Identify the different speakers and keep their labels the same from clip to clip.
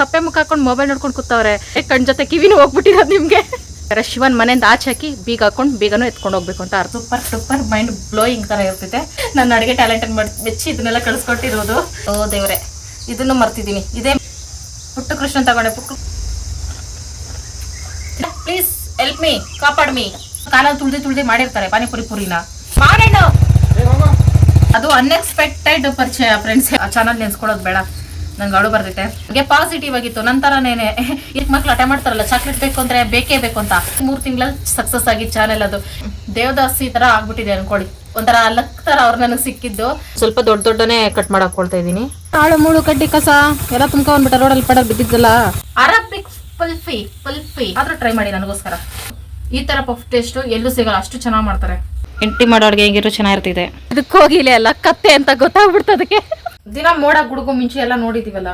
Speaker 1: ಸಪ್ಪೆ ಮುಖ ಹಾಕೊಂಡು ಮೊಬೈಲ್ ನೋಡ್ಕೊಂಡು ಕೂತವ್ರೆ. ಕಣ್ ಜೊತೆ ಕಿವಿನೂ ಹೋಗ್ಬಿಟ್ಟಿರೋದು ನಿಮ್ಗೆ. ಶಿವನ್ ಮನೆಯಿಂದ ಆಚೆ ಹಾಕಿ ಬೀಗ ಹಾಕೊಂಡು ಬೀಗನು ಎತ್ಕೊಂಡು ಹೋಗ್ಬೇಕು ಅಂತ ಸೂಪರ್ ಸೂಪರ್ ಮೈಂಡ್ ಬ್ಲೋಯಿಂಗ್ ತರ ಇರ್ತೈತೆ. ನನ್ನ ಅಡಿಗೆ ಟ್ಯಾಲೆಂಟ್ ಮೆಚ್ಚಿ ಇದನ್ನೆಲ್ಲ ಕಳ್ಸ್ಕೊಟ್ಟಿರೋದು. ಓ, ದೇವ್ರೆ, ಇದನ್ನು ಮರ್ತಿದ್ದೀನಿ. ಇದೇ ಪುಟ್ಟು ಕೃಷ್ಣ ತಗೊಂಡೆ, ಪುಟ್ಟು ಪ್ಲೀಸ್ ಹೆಲ್ಪ್ ಮೀ ಕಾಪಾಡ್ ಮೀ ಕಾಲ ತುಳ್ದಿ ತುಳ್ದಿ ಮಾಡಿರ್ತಾರೆ, ಪಾನಿಪುರಿ ಪುರಿನ. ಮಾಡೋಣ ಅದು ಅನ್ಎಕ್ಸ್ಪೆಕ್ಟೆಡ್ ಪರಿಚಯ ಫ್ರೆಂಡ್ಸ್ ಚಾನಲ್ ನೆನ್ಸ್ಕೊಳ್ಳೋದು ಬೇಡ. ನಂಗೆ ಅಳು ಬರ್ತೈತೆ ಹಾಗೆ ಪಾಸಿಟಿವ್ ಆಗಿತ್ತು. ನಂತರನೇನೆ ಈಗ ಮಕ್ಳು ಹಠ ಮಾಡ್ತಾರಲ್ಲ ಚಾಕ್ಲೇಟ್ ಬೇಕು ಅಂದ್ರೆ ಬೇಕೇ ಬೇಕು ಅಂತ. ಮೂರ್ ತಿಂಗಳಲ್ಲಿ ಸಕ್ಸಸ್ ಆಗಿ ಚಾನೆಲ್ ಅದು. ದೇವದಾಸಿ ತರ ಆಗ್ಬಿಟ್ಟಿದೆ ಅನ್ಕೊಳ್ಳಿ ಒಂಥರ ಲಕ್ ತರ ಅವ್ರ ನನಗೆ ಸಿಕ್ಕಿದ್ದು. ಸ್ವಲ್ಪ ದೊಡ್ಡ ದೊಡ್ಡನೆ ಕಟ್ ಮಾಡಾಕೊಳ್ತಾ ಇದೀನಿ.
Speaker 2: ಕಾಳು ಮೂಳು ಕಡ್ಡಿ ಕಸ ಎಲ್ಲ ತುಂಬ್ಕೊಂಡ್ಬಿಟ್ಟ ರೋಡಲ್ಲಿ ಪಡ ಬಿದ್ದಿದ್ದಲ್ಲ.
Speaker 1: Arabic pulpy ಪಲ್ಫಿ. ಆದ್ರೂ ಟ್ರೈ ಮಾಡಿ ನನಗೋಸ್ಕರ. ಈ ತರ ಪಫ್ ಟೇಸ್ಟ್ ಎಲ್ಲೂ ಸಿಗಲ್ಲ. ಅಷ್ಟು ಚೆನ್ನಾಗಿ ಮಾಡ್ತಾರೆ. ಎಂಟಿ ಮಾಡೋ ಅಡುಗೆ ಹೆಂಗಿರೋ ಚೆನ್ನಾಗಿರ್ತಿದೆ.
Speaker 2: ಇದಕ್ಕೆ ಹೋಗಿಲ್ಲ ಅಲ್ಲ ಕತ್ತೆ ಅಂತ ಗೊತ್ತಾಗ್ಬಿಡ್ತದಕ್ಕೆ
Speaker 1: ದಿನ ಮೋಡ ಗುಡುಗು ಮುಂಚೆ ಎಲ್ಲ ನೋಡಿದೀವಲ್ಲ?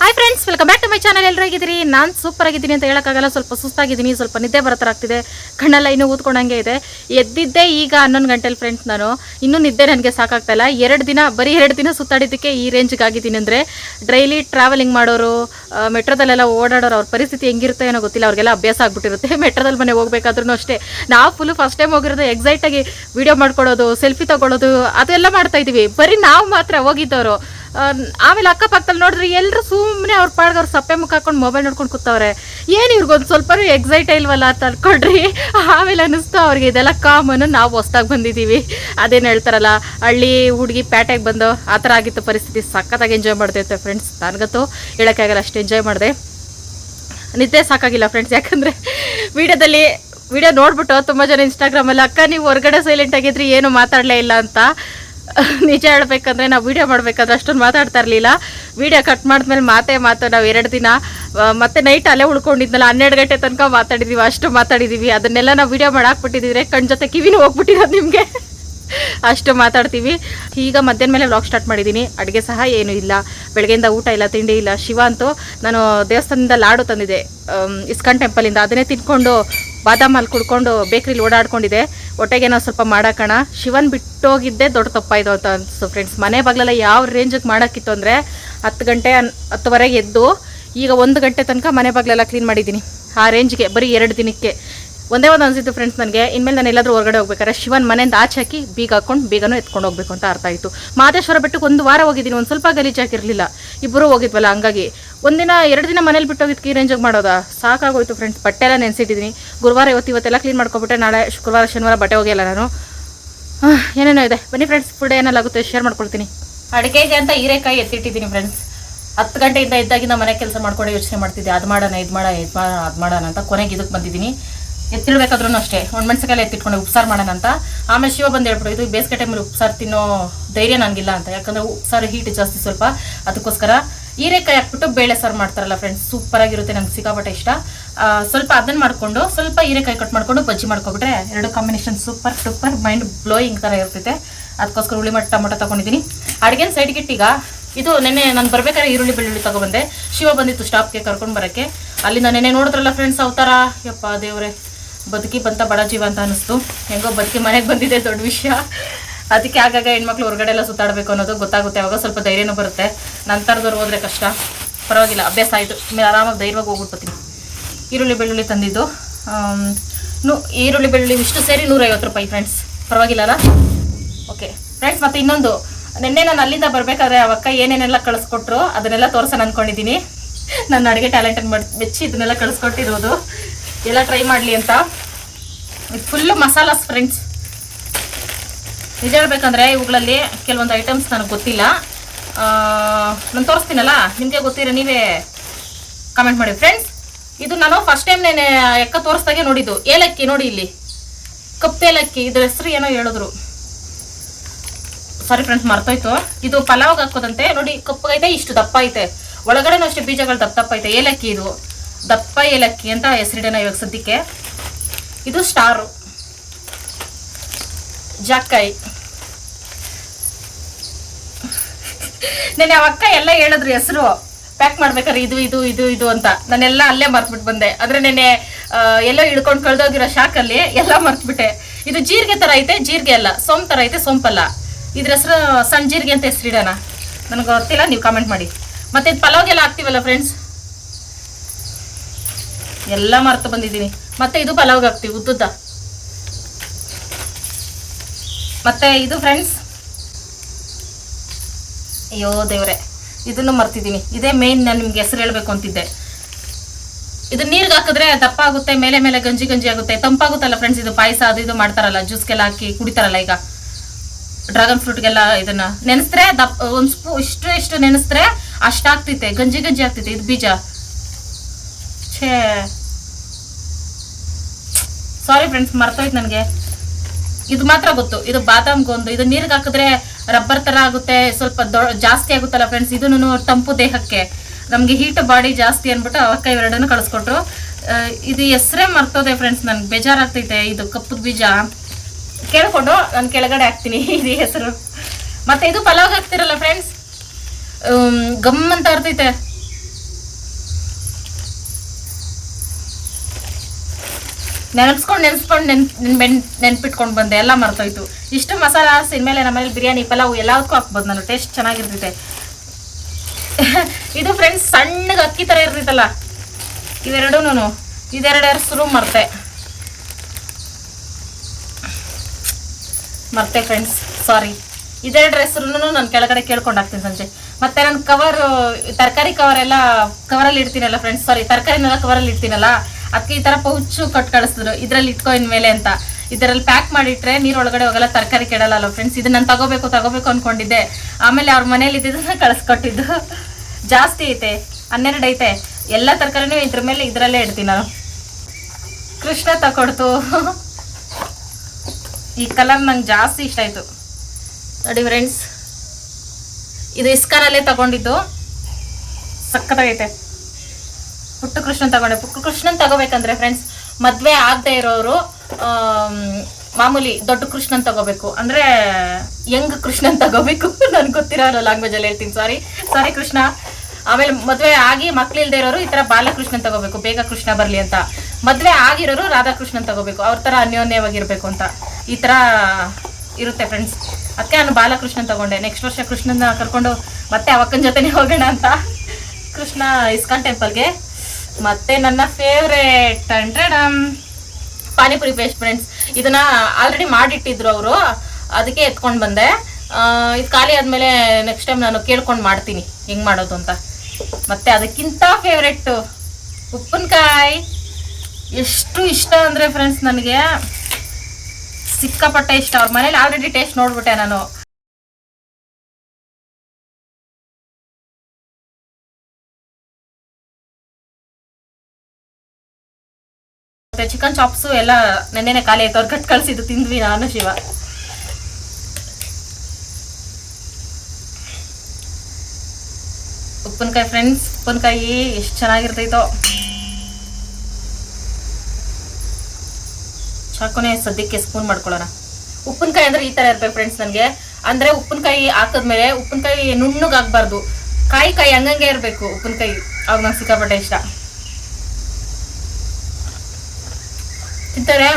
Speaker 1: Hi friends welcome back to my channel ಎಲ್ಲರೂ ಆಗಿದ್ದೀರಿ ನಾನು ಸೂಪರ್ ಆಗಿದ್ದೀನಿ ಅಂತ ಹೇಳೋಕ್ಕಾಗಲ್ಲ. ಸ್ವಲ್ಪ ಸುಸ್ತಾಗಿದ್ದೀನಿ, ಸ್ವಲ್ಪ ನಿದ್ದೆ ಬರತರಾಗ್ತಿದೆ ಕಣ್ಣೆಲ್ಲ ಇನ್ನೂ ಊದ್ಕೊಂಡಂಗೆ ಇದೆ. ಎದ್ದಿದ್ದೆ ಈಗ ಹನ್ನೊಂದು ಗಂಟೆಲಿ ಫ್ರೆಂಡ್ಸ್ ನಾನು. ಇನ್ನೂ ನಿದ್ದೆ ನನಗೆ ಸಾಕಾಗ್ತಾಯಿಲ್ಲ ಎರಡು ದಿನ, ಬರೀ ಎರಡು ದಿನ ಸುತ್ತಾಡಿದ್ದಕ್ಕೆ ಈ ರೇಂಜ್ಗೆ ಆಗಿದ್ದೀನಿ ಅಂದರೆ ಡೈಲಿ ಟ್ರಾವೆಲಿಂಗ್ ಮಾಡೋರು ಮೆಟ್ರೋದಲ್ಲೆಲ್ಲ ಓಡಾಡೋರು, ಅವ್ರ ಪರಿಸ್ಥಿತಿ ಹೆಂಗಿರುತ್ತೆ ಏನೋ ಗೊತ್ತಿಲ್ಲ. ಅವ್ರಿಗೆಲ್ಲ ಅಭ್ಯಾಸ ಆಗ್ಬಿಟ್ಟಿರುತ್ತೆ. ಮೆಟ್ರೋದಲ್ಲಿ ಮನೆ ಹೋಗ್ಬೇಕಾದ್ರೂ ಅಷ್ಟೇ. ನಾವು ಫುಲ್ ಫಸ್ಟ್ ಟೈಮ್ ಹೋಗಿರೋದು ಎಕ್ಸೈಟಾಗಿ ವಿಡಿಯೋ ಮಾಡ್ಕೊಳ್ಳೋದು ಸೆಲ್ಫಿ ತಗೊಳ್ಳೋದು, ಅದೆಲ್ಲ ಮಾಡ್ತಾ ಇದೀವಿ. ಬರೀ ನಾವು ಮಾತ್ರ ಹೋಗಿದ್ದವರು. ಆಮೇಲೆ ಅಕ್ಕಪಕ್ಕದಲ್ಲಿ ನೋಡಿದ್ರೆ ಎಲ್ಲರೂ ಸುಮ್ಮನೆ ಅವ್ರ ಪಾಡ್ದು ಅವ್ರು ಸಪ್ಪೆ ಮುಖ ಹಾಕೊಂಡು ಮೊಬೈಲ್ ನೋಡ್ಕೊಂಡು ಕೂತವ್ರೆ. ಏನು ಇವ್ರಿಗೊಂದು ಸ್ವಲ್ಪ ಎಕ್ಸೈಟ್ ಇಲ್ವಲ್ಲ ಅಂತ ಅನ್ಕೊಂಡ್ರಿ? ಆಮೇಲೆ ಅನ್ನಿಸ್ತು ಅವ್ರಿಗೆ ಇದೆಲ್ಲ ಕಾಮನ್ ನಾವು ಹೊಸ್ದಾಗಿ ಬಂದಿದ್ದೀವಿ ಅದೇನು ಹೇಳ್ತಾರಲ್ಲ, ಹಳ್ಳಿ ಹುಡುಗಿ ಪ್ಯಾಟೆಗೆ ಬಂದು ಆ ಥರ ಆಗಿತ್ತು ಪರಿಸ್ಥಿತಿ ಸಖತ್ತಾಗಿ ಎಂಜಾಯ್ ಮಾಡ್ತೈತೆ ಫ್ರೆಂಡ್ಸ್ ನನಗಂತೂ ಹೇಳೋಕ್ಕಾಗಲ್ಲ ಅಷ್ಟು ಎಂಜಾಯ್ ಮಾಡಿದೆ. ನಿದ್ದೆ ಸಾಕಾಗಿಲ್ಲ ಫ್ರೆಂಡ್ಸ್ ಯಾಕಂದರೆ ವಿಡಿಯೋದಲ್ಲಿ, ವಿಡಿಯೋ ನೋಡ್ಬಿಟ್ಟು ತುಂಬ ಜನ ಇನ್ಸ್ಟಾಗ್ರಾಮಲ್ಲಿ ಅಕ್ಕ, ನೀವು ಹೊರಗಡೆ ಸೈಲೆಂಟ್ ಆಗಿದ್ರಿ, ಏನು ಮಾತಾಡಲೇ ಇಲ್ಲ ಅಂತ ನಿಜ ಹೇಳ್ಬೇಕಂದ್ರೆ ನಾವು ವಿಡಿಯೋ ಮಾಡ್ಬೇಕಾದ್ರೆ ಅಷ್ಟೊಂದು ಮಾತಾಡ್ತಾ ಇರಲಿಲ್ಲ. ವಿಡಿಯೋ ಕಟ್ ಮಾಡಿದ್ಮೇಲೆ ಮಾತೇ ಮಾತು ನಾವು ಎರಡು ದಿನ ಮತ್ತೆ ನೈಟ್ ಅಲ್ಲೇ ಉಳ್ಕೊಂಡಿದ್ನಲ್ಲ, ಹನ್ನೆರಡು ಗಂಟೆ ತನಕ ಮಾತಾಡಿದ್ದೀವಿ ಅಷ್ಟು ಮಾತಾಡಿದ್ದೀವಿ ಅದನ್ನೆಲ್ಲ ನಾವು ವಿಡಿಯೋ ಮಾಡಾಕ್ಬಿಟ್ಟಿದ್ರೆ ಕಣ್ ಜೊತೆ ಕಿವಿನೂ ಹೋಗ್ಬಿಟ್ಟಿರೋದು ನಿಮಗೆ. ಅಷ್ಟು ಮಾತಾಡ್ತೀವಿ. ಈಗ ಮಧ್ಯಾಹ್ನ ಮೇಲೆ ವ್ಲಾಗ್ ಸ್ಟಾರ್ಟ್ ಮಾಡಿದ್ದೀನಿ ಅಡುಗೆ ಸಹ ಏನೂ ಇಲ್ಲ. ಬೆಳಗ್ಗೆಯಿಂದ ಊಟ ಇಲ್ಲ, ತಿಂಡಿ ಇಲ್ಲ. ಶಿವ ಅಂತೂ ನಾನು ದೇವಸ್ಥಾನದಿಂದ ಲಾಡು ತಂದಿದ್ದೆ. ಇಸ್ಕಾನ್ ಟೆಂಪಲಿಂದ ಅದನ್ನೇ ತಿನ್ಕೊಂಡು ಬಾದಾಮ್ ಹಾಲು ಕುಡ್ಕೊಂಡು ಬೇಕ್ರಿಲಿ ಓಡಾಡ್ಕೊಂಡಿದೆ. ಹೊಟ್ಟೆಗೆ ನಾವು ಸ್ವಲ್ಪ ಮಾಡಾಕಣ. ಶಿವನ್ ಬಿಟ್ಟೋಗಿದ್ದೆ ದೊಡ್ಡ ತಪ್ಪಾಯಿತು ಅಂತ ಅನಿಸ್ತು ಫ್ರೆಂಡ್ಸ್ ಮನೆ ಬಾಗ್ಲೆಲ್ಲ ಯಾವ ರೇಂಜಿಗೆ ಮಾಡೋಕ್ಕಿತ್ತು ಅಂದರೆ ಹತ್ತು ಗಂಟೆ ಹತ್ತುವರೆಗೆ ಎದ್ದು ಈಗ ಒಂದು ಗಂಟೆ ತನಕ ಮನೆ ಬಾಗ್ಲೆಲ್ಲ ಕ್ಲೀನ್ ಮಾಡಿದ್ದೀನಿ. ಆ ರೇಂಜ್ಗೆ ಬರೀ ಎರಡು ದಿನಕ್ಕೆ. ಒಂದೇ ಒಂದು ಅನಿಸಿತ್ತು ಫ್ರೆಂಡ್ಸ್ ನನಗೆ. ಇನ್ಮೇಲೆ ನಾನು ಎಲ್ಲಾದರೂ ಹೊರಗಡೆ ಹೋಗ್ಬೇಕಾದ್ರೆ ಶಿವನ್ ಮನೆಯಿಂದ ಆಚೆ ಹಾಕಿ ಬೀಗ ಹಾಕೊಂಡು ಬೀಗನೂ ಎತ್ಕೊಂಡು ಹೋಗ್ಬೇಕು ಅಂತ ಅರ್ಥ ಆಯಿತು. ಮಾದೇಶ್ವರ ಬೆಟ್ಟಕ್ಕೆ ಒಂದು ವಾರ ಹೋಗಿದ್ದೀನಿ, ಒಂದು ಸ್ವಲ್ಪ ಗಲೀಜಾಗಿರಲಿಲ್ಲ ಇಬ್ಬರು ಹೋಗಿದ್ವಲ್ಲ, ಹಂಗಾಗಿ. ಒಂದಿನ ಎರಡು ದಿನ ಮನೇಲಿ ಬಿಟ್ಟು ಈ ರೇಂಜಿಗೆ ಮಾಡೋದಾ? ಸಾಕಾಗೋಯ್ತು ಫ್ರೆಂಡ್ಸ್ ಬಟ್ಟೆ ಎಲ್ಲ ನೆನೆಸಿಟ್ಟಿದ್ದೀನಿ ಗುರುವಾರ ಇವತ್ತು ಇವತ್ತೆಲ್ಲ ಕ್ಲೀನ್ ಮಾಡ್ಕೊಬಿಟ್ಟೆ, ನಾಳೆ ಶುಕ್ರವಾರ, ಶನಿವಾರ ಬಟ್ಟೆ ಹೋಗಿಲ್ಲ ನಾನು. ಏನೇನೋ ಇದೆ. ಬನ್ನಿ ಫ್ರೆಂಡ್ಸ್ ಫುಡ್ ಏನೆಲ್ಲಾಗುತ್ತೆ ಶೇರ್ ಮಾಡ್ಕೊಳ್ತೀನಿ ಅಡುಗೆಗೆ ಅಂತ ಹೀರೆಕಾಯಿ ಎತ್ತಿಟ್ಟಿದ್ದೀನಿ ಫ್ರೆಂಡ್ಸ್ ಹತ್ತು ಗಂಟೆಯಿಂದ ಇದ್ದಾಗಿಂದ ಮನೆ ಕೆಲಸ ಮಾಡ್ಕೊಂಡು ಯೋಚನೆ ಮಾಡ್ತಿದ್ದೆ. ಅದು ಮಾಡೋಣ, ಇದು ಮಾಡೋಣ ಇದು ಮಾಡೋಣ, ಅದು ಮಾಡೋಣ ಅಂತ ಕೊನೆಗೆ ಇದಕ್ಕೆ ಬಂದಿದ್ದೀನಿ. ಎತ್ತಿಡ್ಬೇಕಾದ್ರೂ ಅಷ್ಟೇ. ಒಂದು ಮೆಣಸಿಕಾಯಿ ಎತ್ತಿಟ್ಕೊಂಡು ಉಪ್ಸಾರು ಮಾಡೋಣ ಅಂತ. ಆಮೇಲೆ ಶಿವ ಬಂದು ಹೇಳ್ಬಿಟ್ಟು ಇದು ಬೇಸಿಗೆ ಟೈಮಲ್ಲಿ ಉಪ್ಸಾರು ತಿನ್ನೋ ಧೈರ್ಯ ನನಗಿಲ್ಲ ಅಂತ. ಯಾಕಂದ್ರೆ ಉಪ್ಸಾರು ಹೀಟ್ ಜಾಸ್ತಿ ಸ್ವಲ್ಪ. ಅದಕ್ಕೋಸ್ಕರ ಹೀರೆಕಾಯಿ ಹಾಕ್ಬಿಟ್ಟು ಬೇಳೆ ಸಾರು ಮಾಡ್ತಾರಲ್ಲ ಫ್ರೆಂಡ್ಸ್ ಸೂಪರ್ ಆಗಿರುತ್ತೆ, ನಂಗೆ ಸಿಕ್ಕಾಪಟ್ಟೆ ಇಷ್ಟ. ಸ್ವಲ್ಪ ಅದನ್ನ ಮಾಡ್ಕೊಂಡು, ಸ್ವಲ್ಪ ಹೀರೆಕಾಯಿ ಕಟ್ ಮಾಡ್ಕೊಂಡು ಬಜ್ಜಿ ಮಾಡ್ಕೊಬಿಟ್ರೆ ಎರಡು combination super super mind blowing ಥರ ಇರ್ತೈತೆ. ಅದಕ್ಕೋಸ್ಕರ ಹುಳಿ ಮಟ್ಟ ಟೊಮೊಟೊ ತಗೊಂಡಿದ್ದೀನಿ ಅಡುಗೆನ ಸೈಡ್ಗೆ ಇಟ್ಟೀಗ, ಇದು ನೆನ್ನೆ ನಾನು ಬರ್ಬೇಕಾದ್ರೆ ಈರುಳ್ಳಿ ಬೆಳ್ಳುಳ್ಳಿ ತಗೊಬಂದೆ. ಶಿವ ಬಂದಿತ್ತು ಸ್ಟಾಪ್ಗೆ ಕರ್ಕೊಂಡು ಬರೋಕ್ಕೆ. ಅಲ್ಲಿಂದ ನೆನ್ನೆ ನೋಡಿದ್ರಲ್ಲ ಫ್ರೆಂಡ್ಸ್ ಅವತಾರ. ಯಪ್ಪ ದೇವ್ರೆ. ಬದುಕಿ ಬಂತ ಬಡ ಜೀವ ಅಂತ ಅನಿಸ್ತು. ಹೆಂಗೋ ಬದುಕಿ ಮನೆಗೆ ಬಂದಿದೆ ದೊಡ್ಡ ವಿಷಯ. ಅದಕ್ಕೆ ಆಗಾಗ ಹೆಣ್ಮಕ್ಳು ಹೊರಗಡೆ ಎಲ್ಲ ಸುತ್ತಾಡಬೇಕು ಅನ್ನೋದು ಗೊತ್ತಾಗುತ್ತೆ. ಅವಾಗ ಸ್ವಲ್ಪ ಧೈರ್ಯನೂ ಬರುತ್ತೆ. ನಂತರದವ್ರು ಹೋದ್ರೆ ಕಷ್ಟ. ಪರವಾಗಿಲ್ಲ, ಅಭ್ಯಾಸ ಆಯಿತು. ಆಮೇಲೆ ಆರಾಮಾಗಿ ಧೈರ್ಯವಾಗಿ ಹೋಗ್ಬಿಡ್ತೀನಿ ಈರುಳ್ಳಿ ಬೆಳ್ಳುಳ್ಳಿ ತಂದಿದ್ದು. ನು, ಈರುಳ್ಳಿ ಬೆಳ್ಳುಳ್ಳಿ ಇಷ್ಟು ಸೇರಿ ನೂರೈವತ್ತು ರೂಪಾಯಿ ಫ್ರೆಂಡ್ಸ್ ಪರವಾಗಿಲ್ಲಲ್ಲ? ಓಕೆ ಫ್ರೆಂಡ್ಸ್ ಮತ್ತೆ ಇನ್ನೊಂದು. ನಿನ್ನೆ ನಾನು ಅಲ್ಲಿಂದ ಬರಬೇಕಾದ್ರೆ ಅವಕ್ಕ ಏನೇನೆಲ್ಲ ಕಳಿಸ್ಕೊಟ್ರು, ಅದನ್ನೆಲ್ಲ ತೋರ್ಸೋಣ ಅಂದ್ಕೊಂಡಿದ್ದೀನಿ ನನ್ನ ಅಡುಗೆ ಟ್ಯಾಲೆಂಟ್ ಮಾಡಿ ಮೆಚ್ಚಿ ಇದನ್ನೆಲ್ಲ ಕಳಿಸ್ಕೊಟ್ಟಿರೋದು. ಎಲ್ಲ ಟ್ರೈ ಮಾಡಲಿ ಅಂತ. ಇದು ಫುಲ್ಲು ಮಸಾಲಾಸ್ ಫ್ರೆಂಡ್ಸ್ ನಿಜ ಹೇಳ್ಬೇಕಂದ್ರೆ ಇವುಗಳಲ್ಲಿ ಕೆಲವೊಂದು ಐಟಮ್ಸ್ ನನಗೆ ಗೊತ್ತಿಲ್ಲ. ನಾನು ತೋರಿಸ್ತೀನಲ್ಲ, ನಿಮಗೆ ಗೊತ್ತಿರ ನೀವೇ ಕಮೆಂಟ್ ಮಾಡಿ. ಫ್ರೆಂಡ್ಸ್ ಇದು ನಾನು ಫಸ್ಟ್ ಟೈಮ್ ನೇನೆ ಎಕ್ಕ ತೋರಿಸ್ದಾಗೆ ನೋಡಿದ್ದು. ಏಲಕ್ಕಿ ನೋಡಿ ಇಲ್ಲಿ. ಕಪ್ಪು ಏಲಕ್ಕಿ, ಇದ್ರ ಹೆಸರು ಏನೋ ಹೇಳಿದ್ರು. ಸಾರಿ ಫ್ರೆಂಡ್ಸ್ ಮರ್ತೋಯ್ತು. ಇದು ಪಲಾವ್ಗೆ ಹಾಕೋದಂತೆ. ನೋಡಿ, ಕಪ್ಪಗೈತೆ, ಇಷ್ಟು ದಪ್ಪ ಐತೆ. ಒಳಗಡೆನೂ ಅಷ್ಟೇ ಬೀಜಗಳು ದಪ್ಪ ದಪ್ಪ ಐತೆ. ಏಲಕ್ಕಿ ಇದು. ದಪ್ಪ ಏಲಕ್ಕಿ ಅಂತ ಹೆಸರಿಡೋಣ ಇವಾಗ ಸದ್ಯಕ್ಕೆ ಇದು ಸ್ಟಾರು. ಜಾಕಾಯಿ ನಾನು ಯಾವ ಅಕ್ಕ ಎಲ್ಲ ಹೇಳಿದ್ರು ಹೆಸರು. ಪ್ಯಾಕ್ ಮಾಡ್ಬೇಕಾದ್ರೆ ಇದು ಇದು ಇದು ಇದು ಅಂತ. ನಾನೆಲ್ಲ ಅಲ್ಲೇ ಮರ್ತ್ಬಿಟ್ಟು ಬಂದೆ. ಆದ್ರೆ ನೆನ್ನೆ ಎಲ್ಲ ಹಿಡ್ಕೊಂಡು ಕಳ್ದೋಗಿರೋ ಶಾಕಲ್ಲಿ ಎಲ್ಲ ಮರ್ತ್ಬಿಟ್ಟೆ. ಇದು ಜೀರಿಗೆ ತರ ಐತೆ, ಜೀರಿಗೆ ಅಲ್ಲ. ಸೋಂಪ್ ತರ ಐತೆ, ಸೋಂಪಲ್ಲ. ಇದ್ರ ಹೆಸರು ಸಣ್ಣ ಜೀರಿಗೆ ಅಂತ ಹೆಸರಿಡೋಣ ನನಗೆ ಗೊತ್ತಿಲ್ಲ, ನೀವು ಕಾಮೆಂಟ್ ಮಾಡಿ. ಮತ್ತೆ ಇದು ಪಲಾವ್ಗೆಲ್ಲ ಹಾಕ್ತೀವಲ್ಲ ಫ್ರೆಂಡ್ಸ್ ಎಲ್ಲ ಮರ್ತು ಬಂದಿದ್ದೀನಿ. ಮತ್ತೆ ಇದು ಪಲಾವ್ಗೆ ಹಾಕ್ತೀವಿ ಉದ್ದುದ್ದ. ಮತ್ತೆ ಇದು ಫ್ರೆಂಡ್ಸ್ ಅಯ್ಯೋ ದೇವ್ರೆ, ಇದನ್ನು ಮರ್ತಿದ್ದೀನಿ. ಇದೇ ಮೇನ್ ನಾನು ನಿಮ್ಗೆ ಹೆಸರು ಹೇಳ್ಬೇಕು ಅಂತಿದ್ದೆ. ಇದು ನೀರಿಗೆ ಹಾಕಿದ್ರೆ ದಪ್ಪ ಆಗುತ್ತೆ, ಮೇಲೆ ಮೇಲೆ ಗಂಜಿ ಗಂಜಿ ಆಗುತ್ತೆ. ತಂಪಾಗುತ್ತಲ್ಲ ಫ್ರೆಂಡ್ಸ್ ಇದು ಪಾಯಸ, ಅದು ಇದು ಮಾಡ್ತಾರಲ್ಲ ಜ್ಯೂಸ್ಗೆಲ್ಲ ಹಾಕಿ ಕುಡಿತಾರಲ್ಲ ಈಗ. ಡ್ರ್ಯಾಗನ್ ಫ್ರೂಟ್ಗೆಲ್ಲ ಇದನ್ನ ನೆನೆಸಿದ್ರೆ ದಪ್ಪ, ಒಂದು ಸ್ಪೂ ಇಷ್ಟು ಇಷ್ಟು ನೆನೆಸಿದ್ರೆ ಅಷ್ಟಾಗ್ತೈತೆ ಗಂಜಿ ಗಂಜಿ ಆಗ್ತೈತೆ ಇದು ಬೀಜ. ಛೇ. ಸಾರಿ ಫ್ರೆಂಡ್ಸ್ ಮರ್ತೋಯ್ತು ನನಗೆ. ಇದು ಮಾತ್ರ ಗೊತ್ತು. ಇದು ಬಾದಾಮ್ ಗೊಂದು ಇದು ನೀರಿಗೆ ಹಾಕಿದ್ರೆ ರಬ್ಬರ್ ತರ ಆಗುತ್ತೆ, ಸ್ವಲ್ಪ ಜಾಸ್ತಿ ಆಗುತ್ತಲ್ಲ ಫ್ರೆಂಡ್ಸ್ ಇದನ್ನು ತಂಪು ದೇಹಕ್ಕೆ. ನಮ್ಗೆ ಹೀಟ್ ಬಾಡಿ ಜಾಸ್ತಿ ಅನ್ಬಿಟ್ಟು ಅವಕ್ಕ ಇವೆರಡನ್ನು ಕಳಿಸ್ಕೊಟ್ರು. ಇದು ಹೆಸರೇ ಮರ್ತೋದೆ ಫ್ರೆಂಡ್ಸ್ ನನ್ಗೆ, ಬೇಜಾರಾಗ್ತೈತೆ ಇದು ಕಪ್ಪದ ಬೀಜ. ಕೇಳ್ಕೊಂಡು ನಾನು ಕೆಳಗಡೆ ಹಾಕ್ತೀನಿ ಇದು ಹೆಸರು. ಮತ್ತೆ ಇದು ಪಲಾವ್ ಹಾಕ್ತಿರಲ್ಲ ಫ್ರೆಂಡ್ಸ್ ಗಮ್ ಅಂತ ಇರ್ತೈತೆ ನೆನಪಿಸ್ಕೊಂಡು ನೆನ್ಸ್ಕೊಂಡು ನೆನ್ ನೆನ್ ನೆನ್ಪಿಟ್ಕೊಂಡು ಬಂದೆ, ಎಲ್ಲ ಮರ್ತೋಯ್ತು. ಇಷ್ಟು ಮಸಾಲ ಸಿನ್ಮೇಲೆ ನಮ್ಮಲ್ಲಿ ಬಿರಿಯಾನಿ, ಪಲಾವ್ ಎಲ್ಲದಕ್ಕೂ ಹಾಕ್ಬೋದು ನಾನು, ಟೇಸ್ಟ್ ಚೆನ್ನಾಗಿರ್ತೈತೆ ಇದು ಫ್ರೆಂಡ್ಸ್ ಸಣ್ಣಗೆ ಅಕ್ಕಿ ಥರ ಇರ್ತೈತಲ್ಲ ಇವೆರಡೂ ಇದೆರಡು ಹೆಸರು ಮರ್ತೆ. ಮರ್ತೆ ಫ್ರೆಂಡ್ಸ್ ಸಾರಿ ಇದೆರಡು ಹೆಸರು ನಾನು ಕೆಳಗಡೆ ಕೇಳ್ಕೊಂಡು ಹಾಕ್ತೀನಿ ಸಂಜೆ. ಮತ್ತೆ ನಾನು ಕವರ್ ತರಕಾರಿ ಕವರ್ ಎಲ್ಲ ಕವರಲ್ಲಿ ಇಡ್ತೀನಲ್ಲ ಫ್ರೆಂಡ್ಸ್ ಸಾರಿ ತರಕಾರಿನೆಲ್ಲ ಕವರಲ್ಲಿ ಇಡ್ತೀನಲ್ಲ ಅದಕ್ಕೆ ಈ ಥರ ಪೌಚು ಕೊಟ್ಟು ಕಳಿಸಿದ್ರು. ಇದರಲ್ಲಿ ಇಟ್ಕೋ ಇನ್ಮೇಲೆ ಅಂತ. ಇದರಲ್ಲಿ ಪ್ಯಾಕ್ ಮಾಡಿಟ್ರೆ ನೀರೊಳಗಡೆ ಹೋಗಲ್ಲ, ತರಕಾರಿ ಕೆಡಲ್ಲ ಫ್ರೆಂಡ್ಸ್ ಇದನ್ನ ನಾನು ತಗೋಬೇಕು ತಗೋಬೇಕು ಅನ್ಕೊಂಡಿದ್ದೆ. ಆಮೇಲೆ ಅವ್ರ ಮನೇಲಿ ಇದ್ದಿದ್ದನ್ನ ಕಳಿಸ್ಕೊಟ್ಟಿದ್ದು. ಜಾಸ್ತಿ ಐತೆ, ಹನ್ನೆರಡು ಐತೆ. ಎಲ್ಲ ತರಕಾರಿನೂ ಇದ್ರ ಮೇಲೆ ಇದರಲ್ಲೇ ಇಡ್ತೀನಿ ನಾನು. ಕೃಷ್ಣ ತಕೊಡ್ತು. ಈ ಕಲರ್ ನಂಗೆ ಜಾಸ್ತಿ ಇಷ್ಟ ಆಯಿತು. ನೋಡಿ ಫ್ರೆಂಡ್ಸ್ ಇದು ಇಸ್ಕಾನಲ್ಲೇ ತಗೊಂಡಿದ್ದು. ಸಕ್ಕತ್ತಾಗೈತೆ. ಪುಟ್ಟು ಕೃಷ್ಣನ್ ತಗೊಂಡೆ. ಪುಟ್ಟ ಕೃಷ್ಣನ್ ತಗೋಬೇಕಂದ್ರೆ ಫ್ರೆಂಡ್ಸ್ ಮದ್ವೆ ಆಗದೆ ಇರೋರು ಮಾಮೂಲಿ ದೊಡ್ಡ ಕೃಷ್ಣನ್ ತಗೋಬೇಕು. ಅಂದ್ರೆ, ಯಂಗ್ ಕೃಷ್ಣನ್ ತಗೋಬೇಕು. ನನ್ಗೆ ಗೊತ್ತಿರೋ ಲ್ಯಾಂಗ್ವೇಜ್ ಅಲ್ಲಿ ಹೇಳ್ತೀನಿ. ಸಾರಿ ಸಾರಿ ಕೃಷ್ಣ. ಆಮೇಲೆ ಮದ್ವೆ ಆಗಿ ಮಕ್ಳಿಲ್ದೇ ಇರೋರು ಈ ತರ ಬಾಲಕೃಷ್ಣನ್ ತಗೋಬೇಕು. ಬೇಗ ಕೃಷ್ಣ ಬರ್ಲಿ ಅಂತ. ಮದ್ವೆ ಆಗಿರೋರು ರಾಧಾಕೃಷ್ಣನ್ ತಗೋಬೇಕು. ಅವ್ರ ತರ ಅನ್ಯೋನ್ಯವಾಗಿರ್ಬೇಕು ಅಂತ. ಈ ತರ ಇರುತ್ತೆ ಫ್ರೆಂಡ್ಸ್ ಅದಕ್ಕೆ ನಾನು ಬಾಲಕೃಷ್ಣನ್ ತಗೊಂಡೆ. ನೆಕ್ಸ್ಟ್ ವರ್ಷ ಕೃಷ್ಣನ ಕರ್ಕೊಂಡು ಮತ್ತೆ ಅವಕ್ಕನ ಜೊತೆನೆ ಹೋಗೋಣ ಅಂತ. ಕೃಷ್ಣ ಇಸ್ಕಾನ್ ಟೆಂಪಲ್ಗೆ ಮತ್ತೆ ನನ್ನ ಫೇವ್ರೇಟ್ ಅಂದ್ರೆ ಪಾನಿಪುರಿ ಪೇಸ್ಟ್ ಫ್ರೆಂಡ್ಸ್ ಇದನ್ನ ಆಲ್ರೆಡಿ ಮಾಡಿಟ್ಟಿದ್ರು ಅವರು. ಅದಕ್ಕೆ ಎತ್ಕೊಂಡು ಬಂದೆ. ಇದು ಖಾಲಿ ಆದಮೇಲೆ ನೆಕ್ಸ್ಟ್ ಟೈಮ್ ನಾನು ಕೇಳ್ಕೊಂಡು ಮಾಡ್ತೀನಿ ಹೆಂಗ್ ಮಾಡೋದು ಅಂತ. ಮತ್ತೆ ಅದಕ್ಕಿಂತ ಫೇವ್ರೆಟ್ಟು ಉಪ್ಪಿನಕಾಯಿ. ಎಷ್ಟು ಇಷ್ಟ ಅಂದರೆ ಫ್ರೆಂಡ್ಸ್ ನನಗೆ ಸಿಕ್ಕಾಪಟ್ಟೆ ಇಷ್ಟ. ಅವ್ರ ಮನೇಲಿ ಆಲ್ರೆಡಿ ಟೇಸ್ಟ್ ನೋಡ್ಬಿಟ್ಟೆ ನಾನು. ಚಿಕನ್ ಚಾಪ್ಸ್ ಎಲ್ಲ ನೆನ್ನೆನೆ ಖಾಲಿ ಆಯ್ತು. ಅವ್ರು ಕಟ್ ಕಳ್ಸಿದ್ದು ತಿಂದ್ವಿ ನಾನು, ಶಿವ. ಉಪ್ಪಿನಕಾಯಿ ಫ್ರೆಂಡ್ಸ್ ಉಪ್ಪಿನಕಾಯಿ ಎಷ್ಟು ಚೆನ್ನಾಗಿರ್ತೈತೋ. ಚಾಕುನೇ ಸದ್ಯಕ್ಕೆ ಸ್ಪೂನ್ ಮಾಡ್ಕೊಳ್ಳೋಣ. ಉಪ್ಪಿನಕಾಯಿ ಅಂದ್ರೆ ಈ ತರ ಇರ್ಬೇಕು ಫ್ರೆಂಡ್ಸ್ ನನಗೆ. ಅಂದ್ರೆ ಉಪ್ಪಿನಕಾಯಿ ಹಾಕಿದ್ಮೇಲೆ ಉಪ್ಪಿನಕಾಯಿ ನುಣ್ಣಗಾಗ್ಬಾರ್ದು ಕಾಯಿ ಕಾಯಿ ಹಂಗಂಗೆ ಇರಬೇಕು ಉಪ್ಪಿನಕಾಯಿ. ಅವಾಗ ನಂಗೆ ಸಿಕ್ಕಾಪಟ್ಟೆ ಇಷ್ಟ. ತಿಂತಾರೆ.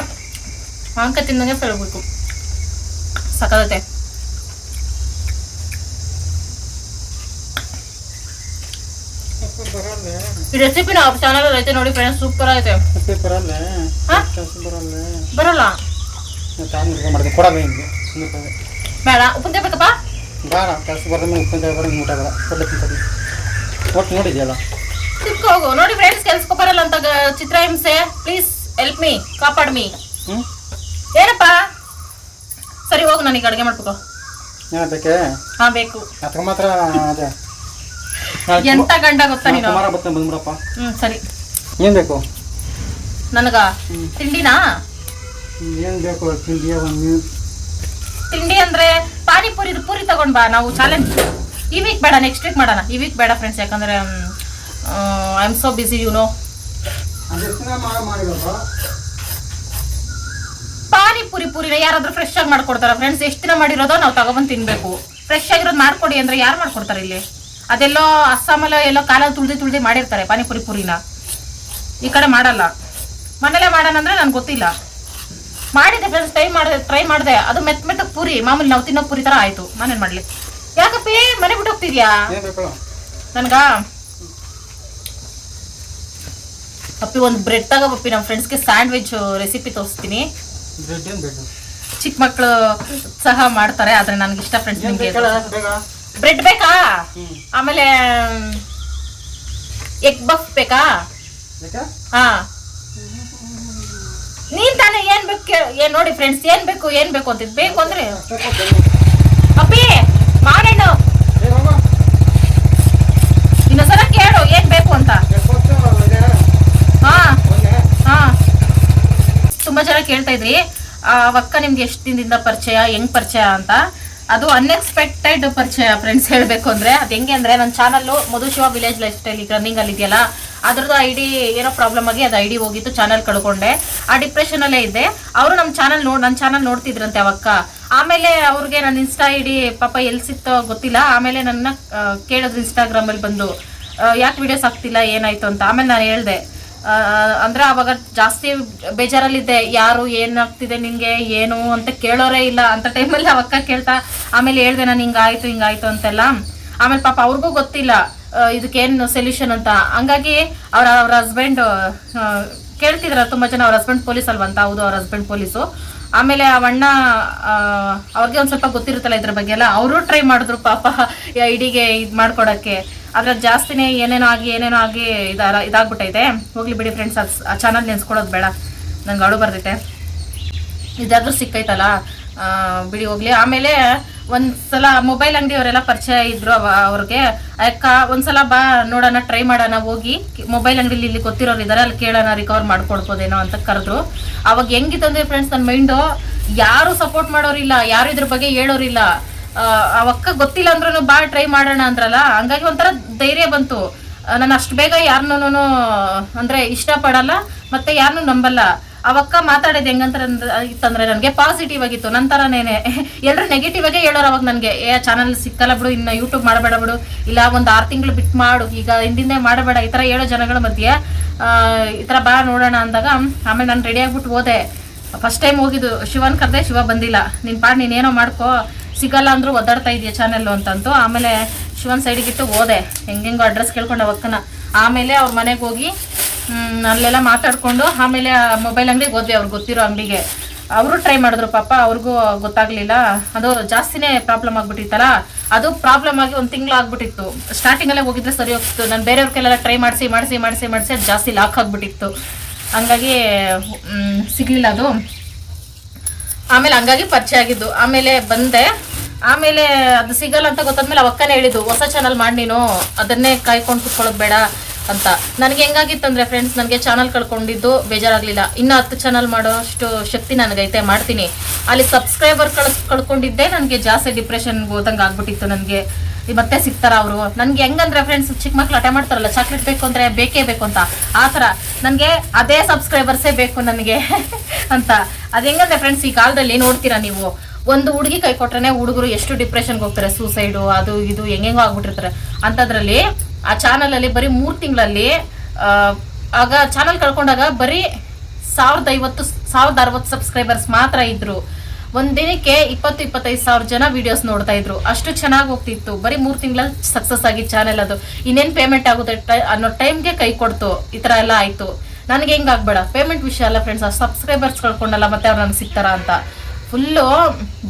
Speaker 1: ಮಾಂಕ ತಿಂದಂಗೆ ಫೇಳ್ಬೇಕು ಸಕಲತೆ. ಈ ರೆಸಿಪಿ ನಾವು ಚಾನಲ್ ಐತೆ ನೋಡಿ ಫ್ರೆಂಡ್ಸ್ ಸೂಪರ್ ಐತೆ
Speaker 3: ಬರಲ್ಲ? ಬರಲ್ಲ?
Speaker 1: ಬೇಡ ಉಪ್ಪಿನಕಾಯಿ ಬೇಕಪ್ಪ?
Speaker 3: ಬೇಡ ಕೆಲಸ ಬರದ ಮೇಲೆ ಉಪ್ಪಿನಕಾಯಿ ಬರೋ ಊಟ ಬೇಡ. ಕೊಡ್ಲಿ ತಿಂತಾರೆ ಒಟ್ಟು ನೋಡಿದ್ಯಲ್ಲ?
Speaker 1: ತಿರ್ಕೊ ಹೋಗು. ನೋಡಿ ಫ್ರೆಂಡ್ಸ್ ಕೆಲ್ಸಕ್ಕೆ ಬರಲ್ಲ ಅಂತ ಚಿತ್ರ ಚಿತ್ರಹಿಂಸೆ ಪ್ಲೀಸ್ ಹೆಲ್ಪ್ ಮೀ ಕಾಪಾಡ್ ಮೀ
Speaker 3: ಹ್ಞೂ
Speaker 1: ಏನಪ್ಪ? ಸರಿ ಹೋಗು ನನಗೆ ಅಡುಗೆ ಮಾಡ್ಬೇಕು
Speaker 3: ಏನು ಬೇಕೆ?
Speaker 1: ಹಾ ಬೇಕು.
Speaker 3: ಅದಕ್ಕೆ ಮಾತ್ರ ಅದೇ. ನಾಳೆ
Speaker 1: ಎಂತ ಗಂಡ ಗೊತ್ತಾ ನೀನು?
Speaker 3: ಕುಮಾರ ಬರ್ತಾನೆ ಬಂದ್ಬಿಡಪ್ಪ.
Speaker 1: ಹ್ಮ್ ಸರಿ.
Speaker 3: ಏನು ಬೇಕು?
Speaker 1: ನನಗ ತಿಂಡಿನಾ?
Speaker 3: ಏನು ಬೇಕು? ತಿಂಡಿ ಒಂದು
Speaker 1: ತಿಂಡಿ ಅಂದ್ರೆ ಪಾನಿಪುರಿ ಪೂರಿ ತಗೊಂಡ್ ಬಾ. ನಾವು ಚಾಲೆಂಜ್ ಈ ವೀಕ್ ಬೇಡ ನೆಕ್ಸ್ಟ್ ವೀಕ್ ಮಾಡೋಣ. ಈ ವೀಕ್ ಬೇಡ ಫ್ರೆಂಡ್ಸ್ ಯಾಕಂದ್ರೆ I am so busy you know panipuri ಪುರಿನ ಯಾರಾದ್ರೂ ಫ್ರೆಶ್ ಆಗಿ ಮಾಡ್ಕೊಡ್ತಾರ ಫ್ರೆಂಡ್ಸ್ ಎಷ್ಟು ದಿನ ಮಾಡಿರೋದೋ ನಾವು ತಗೊಬಂದು ತಿನ್ಬೇಕು. ಫ್ರೆಶ್ ಆಗಿರೋದು ಮಾಡ್ಕೊಡಿ ಅಂದ್ರೆ ಯಾರು ಮಾಡ್ಕೊಡ್ತಾರೆ ಇಲ್ಲಿ? ಅದೆಲ್ಲೋ ಅಸ್ಸಾಮಲ್ಲ ಎಲ್ಲೋ ಕಾಲ ತುಳ್ದಿ ತುಳಿದು ಮಾಡಿರ್ತಾರೆ ಪಾನಿಪುರಿ ಪುರಿನ. ಈ ಕಡೆ ಮಾಡಲ್ಲ. ಮನೇಲೆ ಮಾಡೋಣ ಅಂದ್ರೆ ನನ್ಗೆ ಗೊತ್ತಿಲ್ಲ. ಮಾಡಿದೆ ಫ್ರೆಂಡ್ಸ್ ಟ್ರೈ ಮಾಡಿದೆ ಟ್ರೈ ಮಾಡಿದೆ. ಅದು ಮೆತ್ತ ಮೆತ್ತಗೆ ಪುರಿ. ಮಾಮೂಲಿ ನಾವು ತಿನ್ನೋ ಪುರಿ ತರ ಆಯ್ತು. ನಾನೇನ್ ಮಾಡ್ಲಿ? ಯಾಕಪ್ಪ ಮನೆ ಬಿಟ್ಟು ಹೋಗ್ತಿದ್ಯಾ? ನನ್ಗ? ಪಪ್ಪಿ ಒಂದು ಬ್ರೆಡ್ ತಗೋ ಪಪ್ಪಿ ನಮ್ಮ ಫ್ರೆಂಡ್ಸ್ಗೆ ಸ್ಯಾಂಡ್ವಿಚ್ ರೆಸಿಪಿ ತೋರಿಸ್ತೀನಿ. ಚಿಕ್ಕ ಮಕ್ಕಳು ಸಹ ಮಾಡ್ತಾರೆ ಆದ್ರೆ ನನಗೆ ಇಷ್ಟ ಫ್ರೆಂಡ್ಸ್ ನಿಮಗೆ ಬ್ರೆಡ್ ಬೇಕಾ? ಆಮೇಲೆ ಎಗ್ ಬಫ್ ಬೇಕಾ? ಹಾ. ನೀನ್ ತಾನೇ ಏನ್ ಬೇಕು ಏನ್ ನೋಡಿ ಫ್ರೆಂಡ್ಸ್ ಏನ್ ಬೇಕು ಏನ್ ಬೇಕು ಅಂತಿದ್? ಬೇಕು ಅಂದ್ರೆ? ಅಪ್ಪಿ
Speaker 3: ಮಾಡೋಣ
Speaker 1: ಇನ್ನೊಂದ್ಸಲ ಕೇಳು ಏನ್ ಬೇಕು ಅಂತ. ಹಾ ಹಾ. ತುಂಬಾ ಜನ ಕೇಳ್ತಾ ಇದ್ರಿ. ಆ, ಅಕ್ಕ ನಿಮ್ಗೆ ಎಷ್ಟು ದಿನದಿಂದ ಪರಿಚಯ, ಹೆಂಗ್ ಪರಿಚಯ ಅಂತ. ಅದು ಅನ್ಎಕ್ಸ್ಪೆಕ್ಟೆಡ್ ಪರಿಚಯ ಫ್ರೆಂಡ್ಸ್ ಹೇಳ್ಬೇಕು ಅಂದ್ರೆ. ಅದು ಹೆಂಗೆ ಅಂದ್ರೆ ನನ್ನ channel Madhushiva village lifestyle running ಅಲ್ಲಿ ಇದೆಯಲ್ಲ ಅದ್ರದ್ದು ಐ ಡಿ ಏನೋ ಪ್ರಾಬ್ಲಮ್ ಆಗಿ ಅದು ಐ ಡಿ ಹೋಗಿತ್ತು ಚಾನಲ್ ಕಳ್ಕೊಂಡೆ. ಆ ಡಿಪ್ರೆಷನ್ ಅಲ್ಲೇ ಇದ್ದೆ. ಅವರು ನಮ್ಮ ಚಾನಲ್ ನೋಡ್ ನನ್ನ ಚಾನಲ್ ನೋಡ್ತಿದ್ರಂತೆ ಅವಕ್ಕ. ಆಮೇಲೆ ಅವ್ರಿಗೆ ನನ್ನ ಇನ್ಸ್ಟಾ ಐ ಪಾಪ ಎಲ್ಲಿ ಸಿಕ್ತೋ ಗೊತ್ತಿಲ್ಲ. ಆಮೇಲೆ ನನ್ನ ಕೇಳಿದ್ರು ಇನ್ಸ್ಟಾಗ್ರಾಮ್ ಅಲ್ಲಿ ಬಂದು ಯಾಕೆ ವಿಡಿಯೋಸ್ ಆಗ್ತಿಲ್ಲ ಏನಾಯ್ತು ಅಂತ. ಆಮೇಲೆ ನಾನು ಹೇಳ್ದೆ. ಅಂದ್ರೆ ಅವಾಗ ಜಾಸ್ತಿ ಬೇಜಾರಲ್ಲಿದ್ದೆ ಯಾರು ಏನಾಗ್ತಿದೆ ನಿಂಗೆ ಏನು ಅಂತ ಕೇಳೋರೇ ಇಲ್ಲ. ಅಂತ ಟೈಮಲ್ಲಿ ಅವಕ್ಕ ಕೇಳ್ತಾ ಆಮೇಲೆ ಹೇಳ್ದೆ ನಾನು ಹಿಂಗಾಯ್ತು ಹಿಂಗಾಯ್ತು ಅಂತೆಲ್ಲ. ಆಮೇಲೆ ಪಾಪ ಅವ್ರಿಗೂ ಗೊತ್ತಿಲ್ಲ ಇದಕ್ಕೇನು ಸೊಲ್ಯೂಷನ್ ಅಂತ. ಹಂಗಾಗಿ ಅವ್ರ ಅವ್ರ ಹಸ್ಬೆಂಡ್ ಕೇಳ್ತಿದ್ರ ತುಂಬಾ ಜನ ಅವ್ರ ಹಸ್ಬೆಂಡ್ ಪೊಲೀಸ್ ಅಲ್ವಂತ ಹೌದು ಅವ್ರ ಹಸ್ಬೆಂಡ್ ಪೊಲೀಸು ಆಮೇಲೆ ಆ, ಅವ್ರಿಗೆ ಒಂದ್ ಸ್ವಲ್ಪ ಗೊತ್ತಿರುತ್ತಲ್ಲ ಇದ್ರ ಬಗ್ಗೆ ಎಲ್ಲ ಅವರು ಟ್ರೈ ಮಾಡಿದ್ರು ಪಾಪ ಇಡಿಗೆ ಇದ್ ಮಾಡ್ಕೊಡಕ್ಕೆ. ಆದ್ರೆ ಜಾಸ್ತಿನೇ ಏನೇನೋ ಆಗಿ ಏನೇನೋ ಆಗಿ ಇದಾರ ಇದಾಗ್ಬಿಟ್ಟೈತೆ. ಹೋಗ್ಲಿ ಬಿಡಿ ಫ್ರೆಂಡ್ಸ್ ಆ ಚಾನಲ್ ನೆನ್ಸ್ಕೊಳೋದು ಬೇಡ. ನಂಗೆ ಅಳು ಬರ್ತೈತೆ ಇದಾದ್ರೂ ಸಿಕ್ಕೈತಲ್ಲ? ಬಿಡಿ ಹೋಗ್ಲಿ. ಆಮೇಲೆ ಒಂದ್ಸಲ ಮೊಬೈಲ್ ಅಂಗಡಿಯವರೆಲ್ಲ ಪರಿಚಯ ಇದ್ರು ಅವ, ಅವ್ರಿಗೆ. ಅಕ್ಕ, ಒಂದ್ಸಲ ಬಾ, ನೋಡೋಣ ಟ್ರೈ ಮಾಡೋಣ, ಹೋಗಿ. ಮೊಬೈಲ್ ಅಂಗಡಿಲಿ ಇಲ್ಲಿ ಗೊತ್ತಿರೋರು ಇದಾರೆ, ಅಲ್ಲಿ ಕೇಳೋಣ ರಿಕವರ್ ಮಾಡ್ಕೊಡ್ಬೋದೇನೋ ಅಂತ ಕರೆದ್ರು. ಅವಾಗ ಹೆಂಗಿತ್ತಂದ್ರೆ ಫ್ರೆಂಡ್ಸ್ ನನ್ನ ಮೈಂಡು ಯಾರು ಸಪೋರ್ಟ್ ಮಾಡೋರಿಲ್ಲ, ಯಾರು ಇದ್ರ ಬಗ್ಗೆ ಹೇಳೋರಿಲ್ಲ. ಅವಕ್ಕ ಗೊತ್ತಿಲ್ಲ ಅಂದ್ರೂ ಬಾ ಟ್ರೈ ಮಾಡೋಣ ಅಂದ್ರಲ್ಲ, ಹಂಗಾಗಿ ಒಂಥರ ಧೈರ್ಯ ಬಂತು. ನಾನು ಅಷ್ಟು ಬೇಗ ಯಾರನ್ನೂ ಅಂದ್ರೆ ಇಷ್ಟಪಡಲ್ಲ, ಮತ್ತೆ ಯಾರನ್ನೂ ನಂಬಲ್ಲ. ಅವಕ್ಕ ಮಾತಾಡೋದು ಹೆಂಗಂತ ಇತ್ತಂದ್ರೆ ನನಗೆ ಪಾಸಿಟಿವ್ ಆಗಿತ್ತು. ನಂತರನೇನೆ ಎಲ್ಲರೂ ನೆಗೆಟಿವ್ ಆಗೇ ಹೇಳೋರು ಅವಾಗ ನನಗೆ, ಏ ಚಾನಲ್ ಸಿಕ್ಕಲ್ಲ ಬಿಡು, ಇನ್ನು ಯೂಟ್ಯೂಬ್ ಮಾಡಬೇಡ ಬಿಡು. ಇಲ್ಲ, ಒಂದು ಆರು ತಿಂಗಳು ಬಿಟ್ಟು ಮಾಡು. ಈಗ ಹಿಂದಿಂದೆ ಮಾಡಬೇಡ. ಈ ಥರ ಹೇಳೋ ಜನಗಳ ಮಧ್ಯೆ ಈ ಥರ ಬಾ ನೋಡೋಣ ಅಂದಾಗ, ಆಮೇಲೆ ನಾನು ರೆಡಿ ಆಗ್ಬಿಟ್ಟು ಹೋದೆ. ಫಸ್ಟ್ ಟೈಮ್ ಹೋಗಿದ್ದು. ಶಿವನ್ ಕರೆದೆ ಶಿವ ಬಂದಿಲ್ಲ. ನಿನ್ ಪಾಡ್ ನೀನೇನೋ ಮಾಡ್ಕೋ. ಸಿಗಲ್ಲ ಅಂದ್ರೂ ಒದ್ದಾಡ್ತಾ ಇದೆಯಾ ಚಾನೆಲ್ಲು ಅಂತಂತು. ಆಮೇಲೆ ಶಿವನ್ ಸೈಡಿಗಿಟ್ಟು ಹೋದೆ. ಹೆಂಗೆಂಗೋ ಅಡ್ರೆಸ್ ಕೇಳ್ಕೊಂಡು ಅವಕ್ಕನ. ಆಮೇಲೆ ಅವ್ರ ಮನೆಗೆ ಹೋಗಿ ಅಲ್ಲೆಲ್ಲ ಮಾತಾಡ್ಕೊಂಡು ಆಮೇಲೆ ಮೊಬೈಲ್ ಅಂಗಡಿಗೆ ಹೋದ್ವಿ ಅವ್ರಿಗೆ ಗೊತ್ತಿರೋ ಅಂಗಡಿಗೆ. ಅವರು ಟ್ರೈ ಮಾಡಿದ್ರು, ಪಾಪ ಅವ್ರಿಗೂ ಗೊತ್ತಾಗ್ಲಿಲ್ಲ. ಅದು ಜಾಸ್ತಿನೇ ಪ್ರಾಬ್ಲಮ್ ಆಗ್ಬಿಟ್ಟಿತ್ತಲ್ಲ? ಅದು ಪ್ರಾಬ್ಲಮ್ ಆಗಿ ಒಂದು ತಿಂಗಳು ಆಗ್ಬಿಟ್ಟಿತ್ತು. ಸ್ಟಾರ್ಟಿಂಗಲ್ಲೇ ಹೋಗಿದ್ರೆ ಸರಿ ಹೋಗ್ತಿತ್ತು. ನಾನು ಬೇರೆಯವ್ರಿಗೆಲ್ಲ ಟ್ರೈ ಮಾಡಿಸಿ ಮಾಡಿಸಿ ಮಾಡಿಸಿ ಮಾಡಿಸಿ ಅದು ಜಾಸ್ತಿ ಲಾಕ್ ಆಗಿಬಿಟ್ಟಿತ್ತು. ಹಂಗಾಗಿ ಸಿಗ್ಲಿಲ್ಲ ಅದು. ಆಮೇಲೆ ಹಂಗಾಗಿ ಪರಿಚಯ ಆಗಿದ್ದು. ಆಮೇಲೆ ಬಂದೆ. ಆಮೇಲೆ ಅದು ಸಿಗಲ್ಲ ಅಂತ ಗೊತ್ತಾದ್ಮೇಲೆ ಅವಕ್ಕನೇ ಹೇಳಿದ್ದು, ಹೊಸ ಚಾನಲ್ ಮಾಡಿ ನೀನು, ಅದನ್ನೇ ಕಾಯ್ಕೊಂಡು ಕುತ್ಕೊಳ್ಳೋದು ಬೇಡ ಅಂತ. ನನಗೆ ಹೆಂಗಾಗಿತ್ತಂದ್ರೆ ಫ್ರೆಂಡ್ಸ್ ನನಗೆ ಚಾನಲ್ ಕಳ್ಕೊಂಡಿದ್ದು ಬೇಜಾರಾಗಲಿಲ್ಲ. ಇನ್ನು ಹತ್ತು ಚಾನಲ್ ಮಾಡೋ ಅಷ್ಟು ಶಕ್ತಿ ನನಗೈತೆ, ಮಾಡ್ತೀನಿ. ಅಲ್ಲಿ ಸಬ್ಸ್ಕ್ರೈಬರ್ ಕಳ್ ಕಳ್ಕೊಂಡಿದ್ದೆ ನನಗೆ ಜಾಸ್ತಿ ಡಿಪ್ರೆಷನ್ಗೆ ಹೋದಂಗೆ ಆಗ್ಬಿಟ್ಟಿತ್ತು ನನಗೆ. ಮತ್ತೆ ಸಿಗ್ತಾರ ಅವರು? ನನಗೆ ಹೆಂಗಂದ್ರೆ ಫ್ರೆಂಡ್ಸ್ ಚಿಕ್ಕ ಮಕ್ಳು ಅಟೆ ಮಾಡ್ತಾರಲ್ಲ ಚಾಕ್ಲೇಟ್ ಬೇಕು ಅಂದರೆ ಬೇಕೇ ಬೇಕು ಅಂತ. ಆ ಥರ. ನನಗೆ ಅದೇ ಸಬ್ಸ್ಕ್ರೈಬರ್ಸೇ ಬೇಕು ನನಗೆ ಅಂತ. ಅದು ಹೆಂಗಂದ್ರೆ ಫ್ರೆಂಡ್ಸ್ ಈ ಕಾಲದಲ್ಲಿ ನೋಡ್ತೀರಾ ನೀವು? ಒಂದು ಹುಡುಗಿ ಕೈ ಕೊಟ್ರೆ ಹುಡುಗರು ಎಷ್ಟು ಡಿಪ್ರೆಷನ್ಗೆ ಹೋಗ್ತಾರೆ ಸೂಸೈಡು ಅದು ಇದು, ಹೆಂಗೆಂಗೋ ಆಗ್ಬಿಟ್ಟಿರ್ತಾರೆ. ಅಂಥದ್ರಲ್ಲಿ ಆ ಚಾನಲ್ ಅಲ್ಲಿ ಬರೀ ಮೂರು ತಿಂಗಳಲ್ಲಿ ಆಗ ಚಾನಲ್ ಕಳ್ಕೊಂಡಾಗ ಬರೀ ಸಾವಿರದ ಐವತ್ತು, ಸಾವಿರದ ಅರವತ್ತು ಸಬ್ಸ್ಕ್ರೈಬರ್ಸ್ ಮಾತ್ರ ಇದ್ರು. ಒಂದ್ ದಿನಕ್ಕೆ ಇಪ್ಪತ್ತು, ಇಪ್ಪತ್ತೈದು ಸಾವಿರ ಜನ ವಿಡಿಯೋಸ್ ನೋಡ್ತಾ ಇದ್ರು. ಅಷ್ಟು ಚೆನ್ನಾಗಿ ಹೋಗ್ತಿತ್ತು. ಬರೀ ಮೂರ್ ತಿಂಗಳಲ್ಲಿ ಸಕ್ಸಸ್ ಆಗಿ ಚಾನೆಲ್ ಅದು. ಇನ್ನೇನ್ ಪೇಮೆಂಟ್ ಆಗುತ್ತೆ? ಅನ್ನೋ ಟೈಮ್ಗೆ ಕೈ ಕೊಡ್ತು. ಈ ಥರ ಎಲ್ಲ ಆಯ್ತು. ನನಗೆ ಹೆಂಗ್ ಆಗ್ಬೇಡ? ಪೇಮೆಂಟ್ ವಿಷಯ ಅಲ್ಲ ಫ್ರೆಂಡ್ಸ್ ಆ ಸಬ್ಸ್ಕ್ರೈಬರ್ಸ್ ಕಳ್ಕೊಂಡಲ್ಲ ಮತ್ತೆ ಅವ್ರು ನನಗೆ ಸಿಗ್ತಾರ ಅಂತ. ಫುಲ್ಲು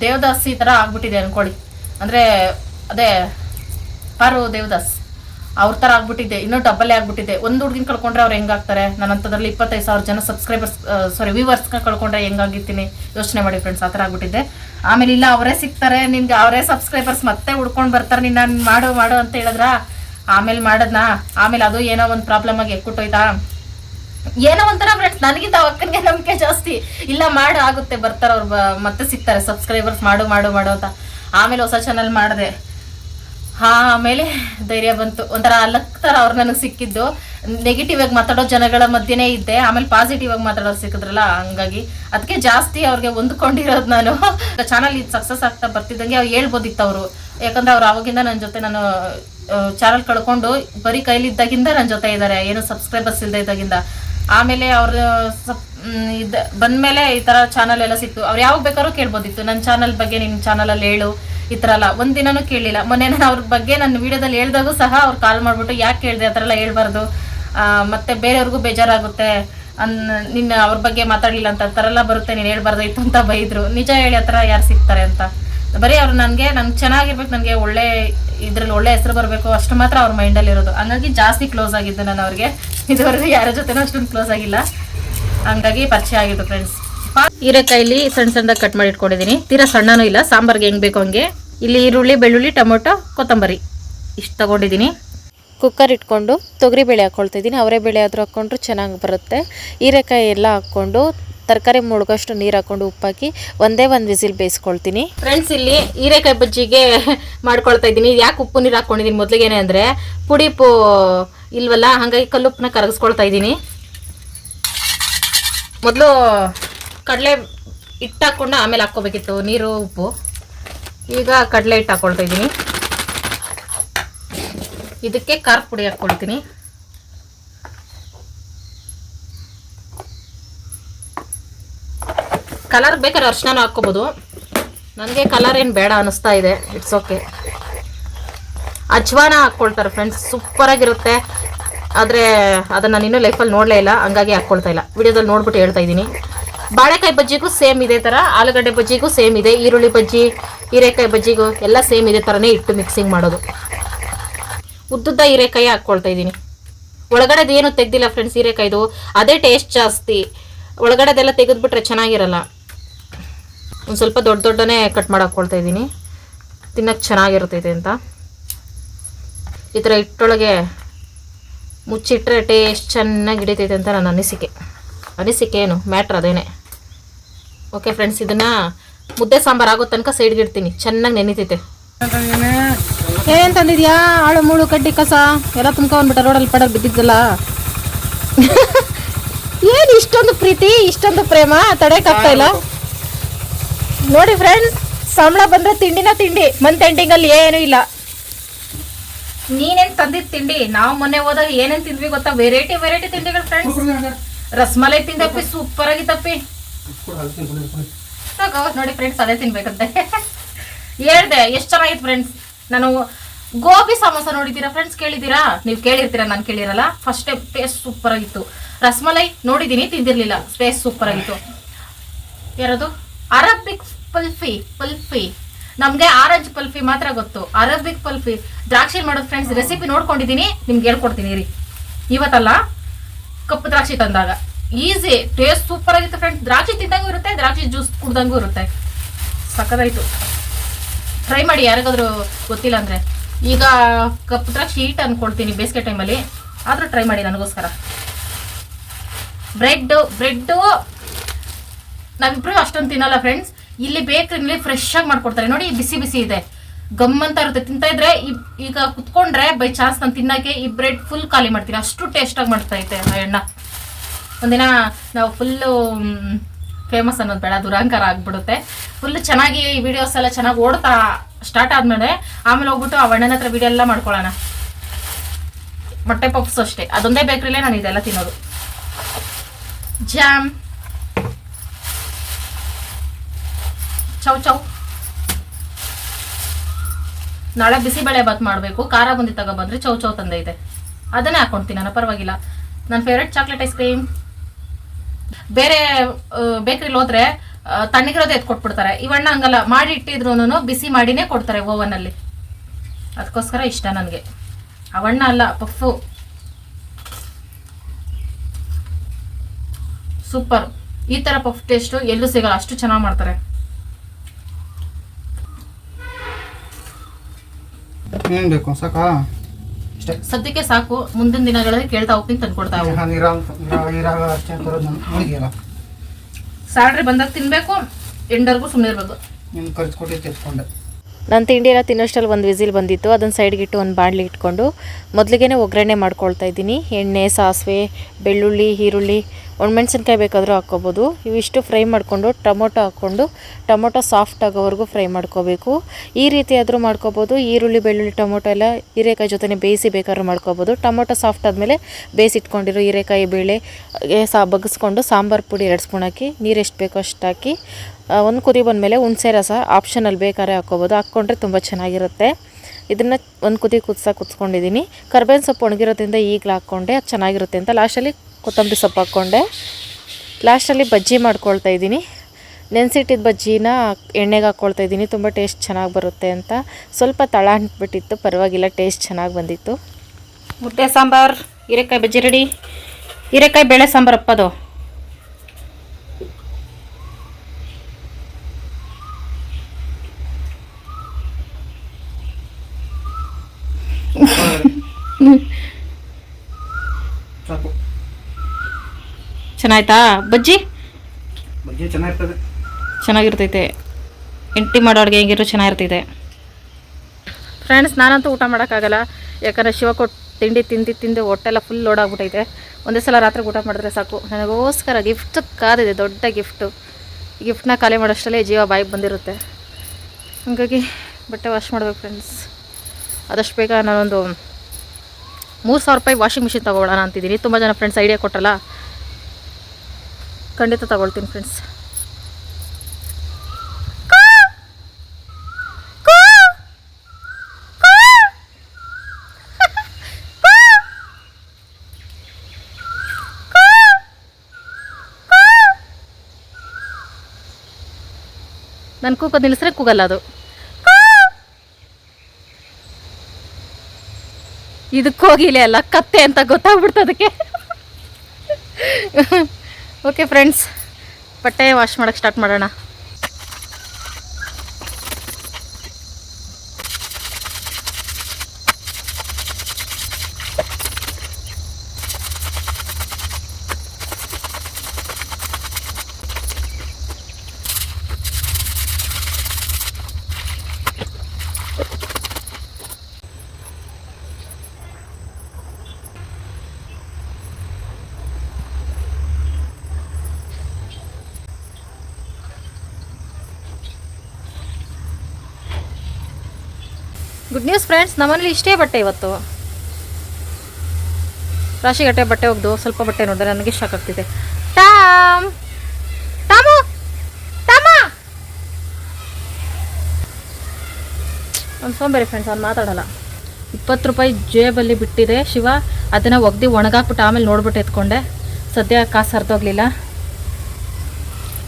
Speaker 1: ದೇವದಾಸಿ ತರ ಆಗ್ಬಿಟ್ಟಿದೆ ಅನ್ಕೊಳ್ಳಿ. ಅಂದ್ರೆ ಅದೇ ಪಾರು ದೇವದಾಸ್, ಅವ್ರ ತರ ಆಗ್ಬಿಟ್ಟಿದೆ, ಇನ್ನೂ ಡಬ್ಬಲ್ ಆಗ್ಬಿಟ್ಟಿದೆ. ಒಂದು ಹುಡುಗಿನ ಕಳ್ಕೊಂಡ್ರೆ ಅವ್ರು ಹೆಂಗಾಗ್ತಾರೆ? ನನ್ನ ಅಂಥದ್ರಲ್ಲಿ ಇಪ್ಪತ್ತೈದು ಸಾವಿರ ಜನ ಸಬ್ಸ್ಕ್ರೈಬರ್ಸ್ ಸಾರಿ ವ್ಯೂವರ್ಸ್ನ ಕಳ್ಕೊಂಡ್ರೆ ಹೆಂಗಾಗಿರ್ತೀನಿ? ಯೋಚನೆ ಮಾಡಿ ಫ್ರೆಂಡ್ಸ್ ಆ ಥರ ಆಗ್ಬಿಟ್ಟಿದೆ. ಆಮೇಲೆ ಇಲ್ಲ, ಅವರೇ ಸಿಗ್ತಾರೆ, ನಿನ್ಗೆ ಅವರೇ ಸಬ್ಸ್ಕ್ರೈಬರ್ಸ್ ಮತ್ತೆ ಹುಡ್ಕೊಂಡು ಬರ್ತಾರೆ, ನೀನು ನಾನು ಮಾಡು ಮಾಡು ಅಂತ ಹೇಳಿದ್ರ? ಆಮೇಲೆ ಮಾಡದ್ನಾ? ಆಮೇಲೆ ಅದು ಏನೋ ಒಂದು ಪ್ರಾಬ್ಲಮ್ ಆಗಿ ಎಕ್ಕುಟ್ಟೋಯ್ತಾ? ಏನೋ ಒಂಥರ ಫ್ರೆಂಡ್ಸ್ ನನಗಿಂತ ಅಕ್ಕನಿಗೆ ನಂಬಿಕೆ ಜಾಸ್ತಿ. ಇಲ್ಲ, ಮಾಡು, ಆಗುತ್ತೆ, ಬರ್ತಾರೆ ಅವ್ರು ಮತ್ತೆ ಸಿಗ್ತಾರೆ ಸಬ್ಸ್ಕ್ರೈಬರ್ಸ್ ಮಾಡು ಮಾಡು ಮಾಡು ಅಂತ. ಆಮೇಲೆ ಹೊಸ ಚಾನಲ್ ಮಾಡಿದೆ. ಹಾ, ಆಮೇಲೆ ಧೈರ್ಯ ಬಂತು. ಒಂಥರ ಲಕ್ ತರ ಅವ್ರು ನನಗೆ ಸಿಕ್ಕಿದ್ದು. ನೆಗೆಟಿವ್ ಆಗಿ ಮಾತಾಡೋ ಜನಗಳ ಮಧ್ಯನೇ ಇದ್ದೆ. ಆಮೇಲೆ ಪಾಸಿಟಿವ್ ಆಗಿ ಮಾತಾಡೋರು ಸಿಕ್ಕಿದ್ರಲ್ಲ, ಹಂಗಾಗಿ. ಅದಕ್ಕೆ ಜಾಸ್ತಿ ಅವ್ರಿಗೆ ಹೊಂದ್ಕೊಂಡಿರೋದು ನಾನು. ಚಾನಲ್ ಇದು ಸಕ್ಸಸ್ ಆಗ್ತಾ ಬರ್ತಿದ್ದಂಗೆ ಅವ್ರು ಹೇಳ್ಬೋದಿತ್ತು ಅವರು. ಯಾಕಂದ್ರೆ ಅವ್ರು ಅವಾಗಿಂದ ನನ್ನ ಜೊತೆ ನಾನು ಚಾನಲ್ ಕಳ್ಕೊಂಡು ಬರೀ ಕೈಲಿದ್ದಾಗಿಂದ ನನ್ನ ಜೊತೆ ಇದ್ದಾರೆ ಏನು ಸಬ್ಸ್ಕ್ರೈಬರ್ಸ್ ಇಲ್ಲದೆ ಇದ್ದಾಗಿಂದ. ಆಮೇಲೆ ಅವ್ರ ಸಪ್ ಇದ್ದ ಇದ್, ಬಂದ್ಮೇಲೆ ಈ ತರ ಚಾನಲ್ ಎಲ್ಲ ಸಿಕ್ತು. ಅವ್ರು ಯಾವಾಗ ಬೇಕಾದ್ರೂ ಕೇಳ್ಬೋದಿತ್ತು. ನನ್ನ ಚಾನಲ್ ಬಗ್ಗೆ ನಿನ್ನ ಚಾನಲಲ್ಲಿ ಹೇಳು, ಈ ಥರ ಎಲ್ಲ. ಒಂದಿನೂ ಕೇಳಿಲ್ಲ ಮೊನ್ನೆ ನಾನು ಅವ್ರ ಬಗ್ಗೆ ನನ್ನ ವಿಡಿಯೋದಲ್ಲಿ ಹೇಳ್ದಾಗೂ ಸಹ ಅವ್ರು ಕಾಲ್ ಮಾಡಿಬಿಟ್ಟು ಯಾಕೆ ಕೇಳಿದೆ ಆ ಥರ ಎಲ್ಲ ಹೇಳ್ಬಾರ್ದು. ಮತ್ತೆ ಬೇರೆಯವ್ರಿಗೂ ಬೇಜಾರಾಗುತ್ತೆ. ಅನ್, ನಿನ್ನ ಅವ್ರ ಬಗ್ಗೆ ಮಾತಾಡಲಿಲ್ಲ ಅಂತ ಆ ಥರ ಎಲ್ಲ ಬರುತ್ತೆ, ನೀನು ಹೇಳ್ಬಾರ್ದಾಯ್ತು ಅಂತ ಬೈದರು. ನಿಜ ಹೇಳಿ ಆ ಥರ ಯಾರು ಸಿಗ್ತಾರೆ ಅಂತ. ಬರೀ ಅವ್ರು ನನಗೆ, ನಂಗೆ ಚೆನ್ನಾಗಿರ್ಬೇಕು, ನನಗೆ ಒಳ್ಳೆ ಇದ್ರಲ್ಲಿ ಒಳ್ಳೆ ಹೆಸರು ಬರಬೇಕು, ಅಷ್ಟು ಮಾತ್ರ ಅವ್ರ ಮೈಂಡಲ್ಲಿ ಇರೋದು. ಹಂಗಾಗಿ ಜಾಸ್ತಿ ಕ್ಲೋಸ್ ಆಗಿದ್ದೆ ನಾನು ಅವ್ರಿಗೆ. ಇದುವರೆಗೂ ಯಾರ ಜೊತೆನೂ ಅಷ್ಟೊಂದು ಕ್ಲೋಸ್ ಆಗಿಲ್ಲ. ಹಂಗಾಗಿ ಪರಿಚಯ ಆಗಿದ್ದು ಫ್ರೆಂಡ್ಸ್ ಹೀರೆಕಾಯಿಲಿ ಸಣ್ಣ ಸಣ್ಣದಾಗಿ ಕಟ್ ಮಾಡಿ ಇಟ್ಕೊಂಡಿದ್ದೀನಿ ತೀರಾ ಸಣ್ಣನೂ ಇಲ್ಲ, ಸಾಂಬಾರ್ಗೆ ಹೆಂಗೆ ಬೇಕು ಹಂಗೆ. ಇಲ್ಲಿ ಈರುಳ್ಳಿ, ಬೆಳ್ಳುಳ್ಳಿ, ಟೊಮೊಟೊ, ಕೊತ್ತಂಬರಿ. ಇಷ್ಟು ತಗೊಂಡಿದ್ದೀನಿ
Speaker 4: ಕುಕ್ಕರ್ ಇಟ್ಕೊಂಡು ತೊಗರಿಬೇಳೆ ಹಾಕ್ಕೊಳ್ತಿದ್ದೀನಿ ಅವರೇ ಬೇಳೆ ಆದರೂ ಹಾಕ್ಕೊಂಡ್ರು ಚೆನ್ನಾಗಿ ಬರುತ್ತೆ. ಹೀರೆಕಾಯಿ ಎಲ್ಲ ಹಾಕ್ಕೊಂಡು ತರಕಾರಿ ಮುಳುಗೋಷ್ಟು ನೀರು ಹಾಕೊಂಡು ಉಪ್ಪಾಕಿ ಒಂದೇ ಒಂದು ವಿಸಿಲ್ ಬೇಯಿಸ್ಕೊಳ್ತೀನಿ.
Speaker 1: ಫ್ರೆಂಡ್ಸ್ ಇಲ್ಲಿ ಹೀರೆಕಾಯಿ ಬಜ್ಜಿಗೆ ಮಾಡ್ಕೊಳ್ತಾ ಇದ್ದೀನಿ. ಯಾಕೆ ಉಪ್ಪು ನೀರು ಹಾಕ್ಕೊಂಡಿದ್ದೀನಿ ಮೊದಲಿಗೇನೆ ಅಂದರೆ ಪುಡಿ ಇಲ್ವಲ್ಲ, ಹಾಗಾಗಿ ಕಲ್ಲುಪ್ಪನ್ನ ಕರಗಿಸ್ಕೊಳ್ತಾ ಇದ್ದೀನಿ. ಮೊದಲು ಕಡಲೆ ಹಿಟ್ಟು ಹಾಕ್ಕೊಂಡು ಆಮೇಲೆ ಹಾಕ್ಕೋಬೇಕಿತ್ತು, ನೀರು, ಉಪ್ಪು. ಈಗ ಕಡಲೆ ಹಿಟ್ಟು ಹಾಕ್ಕೊಳ್ತಾ ಇದ್ದೀನಿ. ಇದಕ್ಕೆ ಖಾರ ಪುಡಿ ಹಾಕ್ಕೊಳ್ತೀನಿ. ಕಲರ್ ಬೇಕಾದ್ರೆ ಅರ್ಶಿನ ಹಾಕ್ಕೋಬೋದು. ನನಗೆ ಕಲರ್ ಏನು ಬೇಡ ಅನಿಸ್ತಾ ಇದೆ. ಇಟ್ಸ್ ಓಕೆ ಅಜ್ವಾನ ಹಾಕ್ಕೊಳ್ತಾರೆ ಫ್ರೆಂಡ್ಸ್ ಸೂಪರಾಗಿರುತ್ತೆ ಆದರೆ ಅದನ್ನು ನಾನು ಇನ್ನೂ ಲೈಫಲ್ಲಿ ನೋಡಲೇ ಇಲ್ಲ. ಹಂಗಾಗಿ ಹಾಕ್ಕೊಳ್ತಾ ಇಲ್ಲ. ವಿಡಿಯೋದಲ್ಲಿ ನೋಡ್ಬಿಟ್ಟು ಹೇಳ್ತಾ ಇದ್ದೀನಿ. ಬಾಳೆಕಾಯಿ ಬಜ್ಜಿಗೂ ಸೇಮ್ ಇದೇ ಥರ ಆಲೂಗಡ್ಡೆ ಬಜ್ಜಿಗೂ ಸೇಮ್ ಇದೆ. ಈರುಳ್ಳಿ ಬಜ್ಜಿ, ಹೀರೆಕಾಯಿ ಬಜ್ಜಿಗೂ ಎಲ್ಲ ಸೇಮ್ ಇದೇ ಥರನೇ ಇಟ್ಟು ಮಿಕ್ಸಿಂಗ್ ಮಾಡೋದು. ಉದ್ದುದ್ದ ಹೀರೆಕಾಯಿ ಹಾಕ್ಕೊಳ್ತಾ ಇದ್ದೀನಿ. ಒಳಗಡೆದು ಏನು ತೆಗ್ದಿಲ್ಲ ಫ್ರೆಂಡ್ಸ್ ಹೀರೆಕಾಯ್ದು. ಅದೇ ಟೇಸ್ಟ್ ಜಾಸ್ತಿ. ಒಳಗಡೆದೆಲ್ಲ ತೆಗೆದ್ಬಿಟ್ರೆ ಚೆನ್ನಾಗಿರಲ್ಲ. ಒಂದು ಸ್ವಲ್ಪ ದೊಡ್ಡ ದೊಡ್ಡನೇ ಕಟ್ ಮಾಡಿ ಹಾಕ್ಕೊಳ್ತಾ ಇದ್ದೀನಿ. ತಿನ್ನಕ್ಕೆ ಚೆನ್ನಾಗಿರ್ತೈತೆ ಅಂತ. ಈ ಥರ ಹಿಟ್ಟೊಳಗೆ ಮುಚ್ಚಿಟ್ರೆ ಟೇಸ್ಟ್ ಚೆನ್ನಾಗಿ ಹಿಡಿತೈತೆ ಅಂತ ನನ್ನ ಅನಿಸಿಕೆ. ಅನಿಸಿಕೆ ಏನು? ಮ್ಯಾಟ್ರ್ ಅದೇನೆ. ಓಕೆ ಫ್ರೆಂಡ್ಸ್ ಇದನ್ನು ಮುದ್ದೆ ಸಾಂಬಾರು ಆಗೋ ತನಕ ಸೈಡ್ಗೆ ಇಡ್ತೀನಿ. ಚೆನ್ನಾಗಿ ನೆನೀತೈತೆ.
Speaker 2: ಏನ್ ತಂದಿದ್ಯಾ? ಆಳು ಮುಳು ಕಡ್ಡಿ ಕಸ? ಎಲ್ಲ ತುಂಬ್ಕೊಂಡ್ಬಿಟ್ಟ ರೋಡಲ್ಲಿ ಪಡಲ್ ಬಿದ್ದಿದ್ದಲ್ಲ. ಏನು ಇಷ್ಟೊಂದು ಪ್ರೀತಿ ಇಷ್ಟೊಂದು ಪ್ರೇಮ? ತಡೆಯಕ್ಕಾಗ್ತಾ ಇಲ್ಲ? ನೋಡಿ ಫ್ರೆಂಡ್ಸ್ ಸಂಬಳ ಬಂದ್ರೆ ತಿಂಡಿನ ತಿಂಡಿ ಮಂತ್ ಎಂಡಿಂಗ್ ಅಲ್ಲಿ ಏನು ಇಲ್ಲ.
Speaker 1: ನೀನೇನ್ ತಂದಿದ್ ತಿಂಡಿ? ನಾವು ಮೊನ್ನೆ ಹೋದಾಗ ಏನೇನ್ ತಿಂದ್ವಿ ಗೊತ್ತಾ? ವೆರೈಟಿ ವೆರೈಟಿ ತಿಂಡಿಗಳು ಫ್ರೆಂಡ್ಸ್ ರಸ್ಮಲೈ ತಿಂದಪ್ಪಿ ಸೂಪರ್ ಆಗಿತ್ತಪ್ಪಿ. ತಪ್ಪಿ ನೋಡಿ ಫ್ರೆಂಡ್ಸ್ ಅದೇ ತಿನ್ಬೇಕಂತೆ. ಹೇಳ್ದೆ ಎಷ್ಟು ಚೆನ್ನಾಗಿತ್ತು ಫ್ರೆಂಡ್ಸ್ ನಾನು ಗೋಬಿ ಸಮೋಸ ನೋಡಿದ್ದೀರಾ ಫ್ರೆಂಡ್ಸ್ ಕೇಳಿದ್ದೀರಾ? ನೀವು ಕೇಳಿರ್ತೀರಾ? ನಾನು ಕೇಳಿರಲ್ಲ. ಫಸ್ಟ್ ಟೈಮ್ ಟೇಸ್ಟ್ ಸೂಪರ್ ಆಗಿತ್ತು. ರಸಮಲೈ ನೋಡಿದ್ದೀನಿ ತಿಂದಿರ್ಲಿಲ್ಲ. ಟೇಸ್ಟ್ ಸೂಪರ್ ಆಗಿತ್ತು. ಯಾರದು? Arabic pulpy pulpy. ನಮಗೆ ಆರೆಂಜ್ ಪಲ್ಫಿ ಮಾತ್ರ ಗೊತ್ತು. Arabic Pulpy. ದ್ರಾಕ್ಷಿ ಮಾಡೋದು ಫ್ರೆಂಡ್ಸ್ ರೆಸಿಪಿ ನೋಡ್ಕೊಂಡಿದ್ದೀನಿ ನಿಮ್ಗೆ ಹೇಳ್ಕೊಡ್ತೀನಿ ರೀ ಇವತ್ತಲ್ಲ, ಕಪ್ಪು ದ್ರಾಕ್ಷಿ ತಂದಾಗ. ಈಸಿ ಟೇಸ್ಟ್ ಸೂಪರ್ ಆಗಿತ್ತು ಫ್ರೆಂಡ್ಸ್ ದ್ರಾಕ್ಷಿ ತಿಂದಂಗೂ ಇರುತ್ತೆ, ದ್ರಾಕ್ಷಿ ಜ್ಯೂಸ್ ಕುಡ್ದಂಗೂ ಇರುತ್ತೆ. ಸಕ್ಕದಾಯ್ತು ಟ್ರೈ ಮಾಡಿ, ಯಾರಿಗಾದ್ರೂ ಗೊತ್ತಿಲ್ಲ ಅಂದರೆ. ಈಗ ಕಪ್ಪು ದ್ರಾಕ್ಷಿ ಹೀಟ್ ಅನ್ಕೊಳ್ತೀನಿ ಬೇಸಿಗೆ ಟೈಮಲ್ಲಿ ಆದರೂ ಟ್ರೈ ಮಾಡಿ ನನಗೋಸ್ಕರ. ಬ್ರೆಡ್ ಬ್ರೆಡ್ಡು ನಾವಿಬ್ರು ಅಷ್ಟೊಂದು ತಿನ್ನಲ್ಲ ಫ್ರೆಂಡ್ಸ್ ಇಲ್ಲಿ ಬೇಕ್ರಿನಲ್ಲಿ ಫ್ರೆಶ್ ಆಗಿ ಮಾಡ್ಕೊಡ್ತಾರೆ. ನೋಡಿ, ಬಿಸಿ ಬಿಸಿ ಇದೆ. ಗಮ್ ಅಂತ ಇರುತ್ತೆ. ತಿಂತ ಇದ್ರೆ ಈಗ ಕುತ್ಕೊಂಡ್ರೆ ಬೈ ಚಾನ್ಸ್ ನಾನು ತಿನ್ನಕ್ಕೆ ಈ ಬ್ರೆಡ್ ಫುಲ್ ಖಾಲಿ ಮಾಡ್ತೀನಿ. ಅಷ್ಟು ಟೇಸ್ಟಾಗಿ ಮಾಡ್ತಾ ಐತೆ ಆ ಎಣ್ಣ ಒಂದಿನ ನಾವು ಫುಲ್ಲು ಫೇಮಸ್ ಅನ್ನೋದು ಬೇಡ, ದುರಾಂಕಾರ ಆಗ್ಬಿಡುತ್ತೆ. ಫುಲ್ ಚೆನ್ನಾಗಿ ವಿಡಿಯೋಸ್ ಎಲ್ಲ ಚೆನ್ನಾಗಿ ಓಡ್ತಾ ಸ್ಟಾರ್ಟ್ ಆದ್ಮೇಲೆ ಆಮೇಲೆ ಹೋಗ್ಬಿಟ್ಟು ಆ ಅಣ್ಣನ ಹತ್ರ ವಿಡಿಯೋ ಎಲ್ಲ ಮಾಡ್ಕೊಳ್ಳೋಣ. ಮೊಟ್ಟೆ ಪಪ್ಸು ಅಷ್ಟೇ. ಅದೊಂದೇ ಬೇಕ್ರಿಲೇ ನಾನು ಇದೆಲ್ಲ ತಿನ್ನೋದು. ಜಾಮ್ ಚೌ ಚೌ. ನಾಳೆ ಬಿಸಿಬೇಳೆ ಬಾತ್ ಮಾಡಬೇಕು, ಖಾರ ಬುಂದಿ ತಗೊಬಂದ್ರೆ ಚೌ ಚೌ ತಂದೈತೆ. ಅದನ್ನೇ ಹಾಕ್ಕೊಳ್ತೀನಿ ನಾನು, ಪರವಾಗಿಲ್ಲ. ನನ್ನ ಫೇವ್ರೆಟ್ ಚಾಕ್ಲೇಟ್ ಐಸ್ ಕ್ರೀಮ್ ಬೇರೆ ಬೇಕ್ರಿಲಿ ಹೋದ್ರೆ ತಣ್ಣಗಿರೋದೇ ಎತ್ ಕೊಟ್ಬಿಡ್ತಾರೆ ಇವಣ್ಣ ಹಂಗಲ್ಲ, ಮಾಡಿ ಇಟ್ಟಿದ್ರು ಬಿಸಿ ಮಾಡಿನೇ ಕೊಡ್ತಾರೆ ಓವನಲ್ಲಿ ಅದಕ್ಕೋಸ್ಕರ ಇಷ್ಟ ನನಗೆ. ಅವಣ್ಣ ಅಲ್ಲ ಪಫು ಸೂಪರ್. ಈ ಥರ ಪಫ್ ಟೇಸ್ಟು ಎಲ್ಲೂ ಸಿಗಲ್ಲ, ಅಷ್ಟು ಚೆನ್ನಾಗಿ ಮಾಡ್ತಾರೆ.
Speaker 3: ಏನು ಬೇಕು? ಸಾಕಾ? ಇಷ್ಟೇ.
Speaker 1: ಸದ್ಯಕ್ಕೆ ಸಾಕು. ಮುಂದಿನ ದಿನಗಳಲ್ಲಿ ಕೇಳ್ತಾ ಹೋಗ್ತೀನಿ ತಂದ್ಕೊಡ್ತಾ
Speaker 3: ಕೊಡ್ತಾ ಇರಾಗ ಇರಾಗ ಅಷ್ಟೇ ತರೋದು ನಾನು. ನೋಡಿದೆಯಲ್ಲ
Speaker 1: ಸ್ಯಾಲ್ರಿ ಬಂದಾಗ ತಿನ್ಬೇಕು ಎಂಡರ್ಗೂ ಸುಮ್ಮನೆ ಇರ್ಬೇಕು.
Speaker 3: ನಿಮ್ಗೆ ಖರ್ಚು ಕೊಟ್ಟು ತೆಗೆದುಕೊಂಡೆ
Speaker 4: ನಾನು ತಿಂಡಿ ಎಲ್ಲ ತಿನ್ನೋಷ್ಟರಲ್ಲಿ ಒಂದು ವಿಸಿಲ್ ಬಂದಿತ್ತು. ಅದನ್ನು ಸೈಡ್ಗೆ ಇಟ್ಟು ಒಂದು ಬಾಣಲಿ ಇಟ್ಕೊಂಡು ಮೊದಲಿಗೆ ಒಗ್ಗರಣೆ ಮಾಡ್ಕೊಳ್ತಾ ಇದ್ದೀನಿ. ಎಣ್ಣೆ, ಸಾಸಿವೆ, ಬೆಳ್ಳುಳ್ಳಿ, ಈರುಳ್ಳಿ, ಒಣಮೆಣ್ಸಿನ್ಕಾಯಿ ಬೇಕಾದರೂ ಹಾಕ್ಕೋಬೋದು. ಇವಿಷ್ಟು ಫ್ರೈ ಮಾಡಿಕೊಂಡು ಟೊಮೊಟೊ ಹಾಕ್ಕೊಂಡು ಟೊಮೊಟೊ ಸಾಫ್ಟ್ ಆಗೋವರೆಗೂ ಫ್ರೈ ಮಾಡ್ಕೋಬೇಕು. ಈ ರೀತಿ ಆದರೂ ಮಾಡ್ಕೋಬೋದು. ಈರುಳ್ಳಿ, ಬೆಳ್ಳುಳ್ಳಿ, ಟೊಮೊಟೊ ಎಲ್ಲ ಹೀರೆಕಾಯಿ ಜೊತೆ ಬೇಯಿಸಿ ಬೇಕಾದ್ರೂ ಮಾಡ್ಕೋಬೋದು. ಟೊಮೊಟೊ ಸಾಫ್ಟ್ ಆದಮೇಲೆ ಬೇಯಿಸಿಟ್ಕೊಂಡಿರೋ ಹೀರೆಕಾಯಿ, ಬೇಳೆ ಸಾ ಬಗ್ಗಿಸ್ಕೊಂಡು ಸಾಂಬಾರು ಪುಡಿ ಎರಡು ಸ್ಪೂನ್ ಹಾಕಿ ನೀರು ಎಷ್ಟು ಬೇಕೋ ಅಷ್ಟು ಹಾಕಿ ಒಂದು ಕುದಿ ಬಂದಮೇಲೆ ಹುಣಸೆ ರಸ ಆಪ್ಷನಲ್ಲಿ ಬೇಕಾದ್ರೆ ಹಾಕ್ಕೋಬೋದು. ಹಾಕ್ಕೊಂಡ್ರೆ ತುಂಬ ಚೆನ್ನಾಗಿರುತ್ತೆ. ಇದನ್ನು ಒಂದು ಕುದಿ ಕುದಿಸ ಕುದಿಸ್ಕೊಂಡಿದ್ದೀನಿ ಕರ್ಬೇವಿನ ಸೊಪ್ಪು ಒಣಗಿರೋದ್ರಿಂದ ಈಗಲೇ ಹಾಕ್ಕೊಂಡೆ, ಅದು ಚೆನ್ನಾಗಿರುತ್ತೆ ಅಂತ. ಲಾಸ್ಟಲ್ಲಿ ಕೊತ್ತಂಬರಿ ಸೊಪ್ಪು ಹಾಕ್ಕೊಂಡೆ. ಲಾಸ್ಟಲ್ಲಿ ಬಜ್ಜಿ ಮಾಡ್ಕೊಳ್ತಾ ಇದ್ದೀನಿ ನೆನೆಸಿಟ್ಟಿದ್ದ ಬಜ್ಜಿನ ಎಣ್ಣೆಗೆ ಹಾಕ್ಕೊಳ್ತಾ ಇದ್ದೀನಿ ತುಂಬ ಟೇಸ್ಟ್ ಚೆನ್ನಾಗಿ ಬರುತ್ತೆ ಅಂತ. ಸ್ವಲ್ಪ ತಳ ಅಂಟ್ಬಿಟ್ಟಿತ್ತು, ಪರವಾಗಿಲ್ಲ ಟೇಸ್ಟ್ ಚೆನ್ನಾಗಿ ಬಂದಿತ್ತು.
Speaker 1: ಮುದ್ದೆ ಸಾಂಬಾರು, ಹೀರೆಕಾಯಿ ಬಜ್ಜಿ ರೆಡಿ ಹೀರೆಕಾಯಿ, ಬೇಳೆ ಸಾಂಬಾರು ಅಪ್ಪದು
Speaker 3: ಸಾಕು.
Speaker 1: ಚೆನ್ನಾಯ್ತಾ? ಬಜ್ಜಿ?
Speaker 3: ಬಜ್ಜಿ ಚೆನ್ನಾಗಿರ್ತದೆ.
Speaker 1: ಚೆನ್ನಾಗಿರ್ತೈತೆ. ಎಂಟಿ ಮಾಡೋ ಅಡುಗೆ ಹೆಂಗಿರೋ ಚೆನ್ನಾಗಿರ್ತೈತೆ. ಫ್ರೆಂಡ್ಸ್ ನಾನಂತೂ ಊಟ ಮಾಡೋಕ್ಕಾಗಲ್ಲ. ಯಾಕಂದರೆ ಶಿವ ಕೊಟ್ಟು ತಿಂಡಿ ತಿಂದು ತಿಂದು ಹೊಟ್ಟೆಲ್ಲ ಫುಲ್ ಲೋಡ್ ಆಗ್ಬಿಟ್ಟೈತೆ ಒಂದೇ ಸಲ ರಾತ್ರಿ ಊಟ ಮಾಡಿದ್ರೆ ಸಾಕು. ನನಗೋಸ್ಕರ ಗಿಫ್ಟ್ ಕಾದಿದೆ ದೊಡ್ಡ ಗಿಫ್ಟು ಗಿಫ್ಟನ್ನ ಗಿಫ್ಟ್ನ ಖಾಲಿ ಮಾಡೋಷ್ಟರಲ್ಲೇ ಜೀವ ಬಾಯಿಗೆ ಬಂದಿರುತ್ತೆ. ಹಾಗಾಗಿ ಬಟ್ಟೆ ವಾಶ್ ಮಾಡ್ಬೇಕು ಫ್ರೆಂಡ್ಸ್ ಆದಷ್ಟು ಬೇಗ ನಾನೊಂದು ಮೂರು ಸಾವಿರ ರೂಪಾಯಿ ವಾಷಿಂಗ್ ಮಿಷಿನ್ ತೊಗೊಳ್ಳೋಣ ಅಂತಿದ್ದೀನಿ. ತುಂಬ ಜನ ಫ್ರೆಂಡ್ಸ್ ಐಡಿಯಾ ಕೊಟ್ಟಲ್ಲ ಖಂಡಿತ ತಗೊಳ್ತೀನಿ ಫ್ರೆಂಡ್ಸ್ ನಾನು ಕೂಗೋದು ನಿಲ್ಲಿಸ್ರೆ ಕೂಗಲ್ಲ ಅದು. ಇದಕ್ಕೆ ಹೋಗಿಲ್ಲ ಅಲ್ಲ ಕತ್ತೆ ಅಂತ ಗೊತ್ತಾಗ್ಬಿಡ್ತು ಅದಕ್ಕೆ. ಓಕೆ ಫ್ರೆಂಡ್ಸ್ ಬಟ್ಟೆ ವಾಶ್ ಮಾಡೋಕ್ಕೆ ಸ್ಟಾರ್ಟ್ ಮಾಡೋಣ. ಗುಡ್ ನ್ಯೂಸ್ ಫ್ರೆಂಡ್ಸ್ ನಮ್ಮನೇಲಿ ಇಷ್ಟೇ ಬಟ್ಟೆ ಇವತ್ತು. ರಾಶಿಗಟ್ಟೆ ಬಟ್ಟೆ ಹೋಗ್ದು ಸ್ವಲ್ಪ ಬಟ್ಟೆ ನೋಡಿದ್ರೆ ನನಗೆ ಶಾಕ್ ಆಗ್ತಿದೆ. ಟಾಮ್! ಟಾಮು! ಟಾಮ! ಒಂದು ಸೋಂಬೇರಿ ಫ್ರೆಂಡ್ಸ್ ಅವ್ನು ಮಾತಾಡಲ್ಲ. ಇಪ್ಪತ್ತು ರೂಪಾಯಿ ಜೇಬಲ್ಲಿ ಬಿಟ್ಟಿದೆ ಶಿವ. ಅದನ್ನು ಒಗ್ದು ಒಣಗಾಕ್ಬಿಟ್ಟು ಆಮೇಲೆ ನೋಡ್ಬಿಟ್ಟು ಎತ್ಕೊಂಡೆ. ಸದ್ಯ ಕಾಸು ಹರಿದೋಗ್ಲಿಲ್ಲ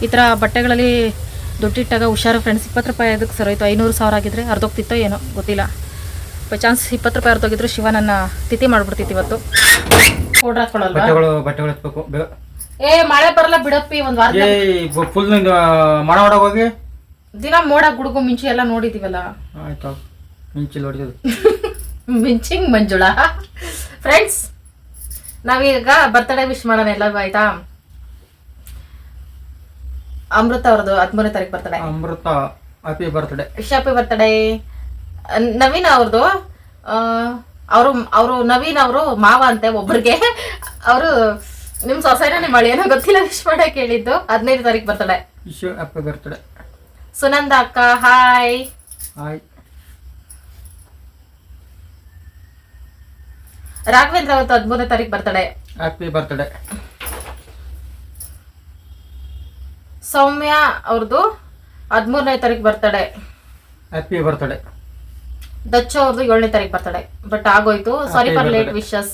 Speaker 1: ಈ ಥರ ಬಟ್ಟೆಗಳಲ್ಲಿ ದುಡ್ಡಿಟ್ಟಾಗ ಹುಷಾರು ಫ್ರೆಂಡ್ಸ್ ಇಪ್ಪತ್ತು ರೂಪಾಯಿ ಅದಕ್ಕೆ ಸರೋಯ್ತು ಐನೂರು ಸಾವಿರ ಆಗಿದ್ರೆ ಅರ್ಧೋಗ್ತಿತ್ತೋ ಏನೋ ಗೊತ್ತಿಲ್ಲ. ಬೈ ಚಾನ್ಸ್ ಇಪ್ಪತ್ತು ರೂಪಾಯಿ ಅರ್ಧೋಗಿದ್ರು ಶಿವ ನನ್ನ ತಿಥಿ ಮಾಡ್ಬಿಡ್ತಿತ್ತು ಇವತ್ತು. ಪೌಡ್ರ್ ಏ ಮಳೆ ಬರಲ್ಲ ಬಿಡಪ್ಪಿ ಒಂದು ವಾರ
Speaker 3: ಏ ಫುಲ್ ಮಣ ಒಳಗೆ ಹೋಗಿ
Speaker 1: ದಿನ ಮೋಡ ಗುಡುಗು ಮಿಂಚಿ ಎಲ್ಲ ನೋಡಿದೀವಲ್ಲ.
Speaker 3: ಆಯ್ತು ಮಿಂಚಿ ಹೊಡೆಯೋದು
Speaker 1: ಮಿಂಚಿಂಗ್ ಮಂಜುಳಾ. ಫ್ರೆಂಡ್ಸ್ ನಾವೀಗ ಬರ್ತಡೇ ವಿಶ್ ಮಾಡೋಣ ಎಲ್ಲರಿಗೂ ಆಯ್ತಾ? ಅಮೃತ ಅವ್ರದ್ದು ಹದಿಮೂರನೇ ತಾರೀಕು birthday
Speaker 3: Amrita happy birthday
Speaker 1: happy birthday Naveen ಅವ್ರದ್ದು ಅವರು ಅವರು ನವೀನ್ ಅವರು ಮಾವ ಅಂತೆ ಒಬ್ರಿಗೆ. ಅವರು ನಿಮ್ ಸೊಸೈನ ನಿಮ್ಮ ಏನೋ ಗೊತ್ತಿಲ್ಲ ವಿಶ್ ಕೇಳಿದ್ದು. ಹೇಳಿದ್ದು ಹದಿನೈದು ತಾರೀಕು birthday
Speaker 3: wish happy birthday
Speaker 1: Sunanda ಅಕ್ಕ ಹಾಯ್
Speaker 3: ಹಾಯ್
Speaker 1: ರಾಘವೇಂದ್ರ ಅವತ್ತು ಹದಿಮೂರನೇ ತಾರೀಕು ಬರ್ತಡೆ
Speaker 3: ಹ್ಯಾಪಿ ಬರ್ತ್ಡೇ
Speaker 1: ಸೌಮ್ಯ ಅವ್ರದ್ದು ಹದಿಮೂರನೇ ತಾರೀಕು ಬರ್ತಡೆ
Speaker 3: ಹ್ಯಾಪಿ ಬರ್ತಡೆ
Speaker 1: ದಚ್ಚ ಅವ್ರದ್ದು ಏಳನೇ ತಾರೀಕು ಬರ್ತಡೆ ಬಟ್ ಆಗೋಯ್ತು. Sorry for late. Wishes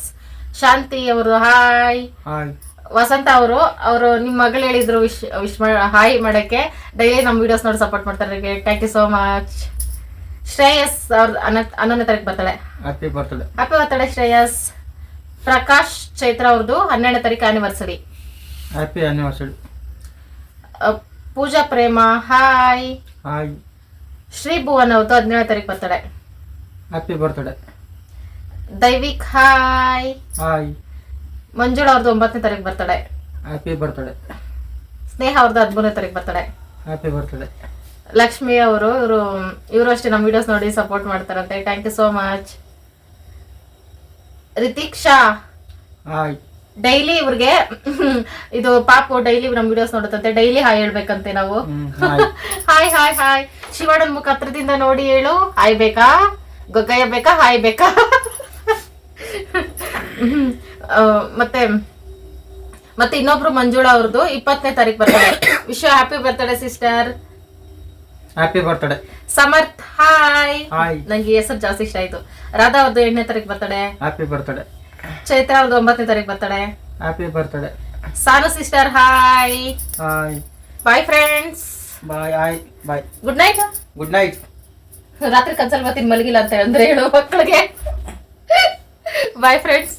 Speaker 1: Shanti ಅವರು ಹಾಯ್
Speaker 3: ಹಾಯ್
Speaker 1: ವಸಂತ ಅವರು ಅವರು ನಿಮ್ಮ ಮಗಳು ಹೇಳಿದ್ರು ವಿಶ್ ವಿಶ್ ಹಾಯ್ ಮಾಡಕ್ಕೆ. ಡೈಲಿ ನಮ್ಮ ವಿಡಿಯೋಸ್ ನೋಡಿ ಸಪೋರ್ಟ್ ಮಾಡ್ತಾರೆ thank you so much Shreyas ಅವ್ರ ಹನ್ನೊಂದನೇ ತಾರೀಕು ಬರ್ತಾಳೆ
Speaker 3: happy birthday
Speaker 1: happy birthday Shreyas. Prakash Chaitra ಅವ್ರದ್ದು ಹನ್ನೆರಡನೇ ತಾರೀಕು anniversary
Speaker 3: happy anniversary
Speaker 1: Pooja Prema hi.
Speaker 3: Hi.
Speaker 1: Shri Bhuvan ಅವತ್ತು ಹದಿನೇಳನೇ ತಾರೀಕು birthday.
Speaker 3: Happy birthday
Speaker 1: Daivik hi.
Speaker 3: Hi.
Speaker 1: Manjula ಅವ್ರದ್ದು ಒಂಬತ್ತನೇ ತಾರೀಕು ಬರ್ತಡೆ.
Speaker 3: ಹ್ಯಾಪಿ ಬರ್ತ್ಡೇ
Speaker 1: ಸ್ನೇಹ ಅವ್ರದ್ದು ಹದಿಮೂರನೇ ತಾರೀಕು ಬರ್ತಡೆ.
Speaker 3: ಹ್ಯಾಪಿ ಬರ್ತಡೆ
Speaker 1: ಲಕ್ಷ್ಮಿ ಅವರು ಇವರು ಇವರು ಅಷ್ಟೇ ನಮ್ಮ ವಿಡಿಯೋಸ್ ನೋಡಿ ಸಪೋರ್ಟ್ ಮಾಡ್ತಾರಂತೆ. Thank you so much Ritik Shah
Speaker 3: hi
Speaker 1: daily ಇವ್ರಿಗೆ ಇದು ಪಾಪು ಡೈಲಿ ನಮ್ ವಿಡಿಯೋಸ್ ನೋಡುತ್ತಂತೆ. ಡೈಲಿ ಹಾಯ್ ಹೇಳ್ಬೇಕಂತೆ ನಾವು.
Speaker 3: ಹಾಯ್.
Speaker 1: ಹಾಯ್ ಹಾಯ್ ಶಿವಣ್ಣನ ಮುಖ ಹತ್ರದಿಂದ ನೋಡಿ ಹೇಳು. ಹಾಯ್ ಬೇಕಾ? ಗೊಗ್ಗಯ್ಯ ಬೇಕಾ? ಹಾಯ್ ಬೇಕಾ? ಮತ್ತೆ ಮತ್ತೆ ಇನ್ನೊಬ್ರು ಮಂಜುಳಾ ಅವ್ರದ್ದು ಇಪ್ಪತ್ತನೇ ತಾರೀಕು ಬರ್ತಾರೆ Vishwa happy birthday sister
Speaker 3: happy birthday
Speaker 1: Samarth hi
Speaker 3: hi
Speaker 1: ನಂಗೆ ಹೆಸರು ಜಾಸ್ತಿ ಇಷ್ಟ ಆಯ್ತು. ರಾಧಾ ಅವ್ರದ್ದು ಎಂಟನೇ ತಾರೀಕು ಬರ್ತಡೆ
Speaker 3: ಹ್ಯಾಪಿ ಬರ್ತಡೆ
Speaker 1: ಚೈತ್ರ ಅವ್ರದ್ದು ಒಂಬತ್ತನೇ ತಾರೀಕು birthday.
Speaker 3: Happy birthday
Speaker 1: Sanu sister hi
Speaker 3: hi
Speaker 1: bye friends
Speaker 3: bye ಆಯ್ bye
Speaker 1: good night
Speaker 3: good night
Speaker 1: ರಾತ್ರಿ ಕನ್ಸಲ್ ಬರ್ತೀನಿ ಮಲಗಿಲ್ಲ ಅಂತ ಅಂದ್ರೆ ಹೇಳು ಮಕ್ಕಳಿಗೆ. Bye friends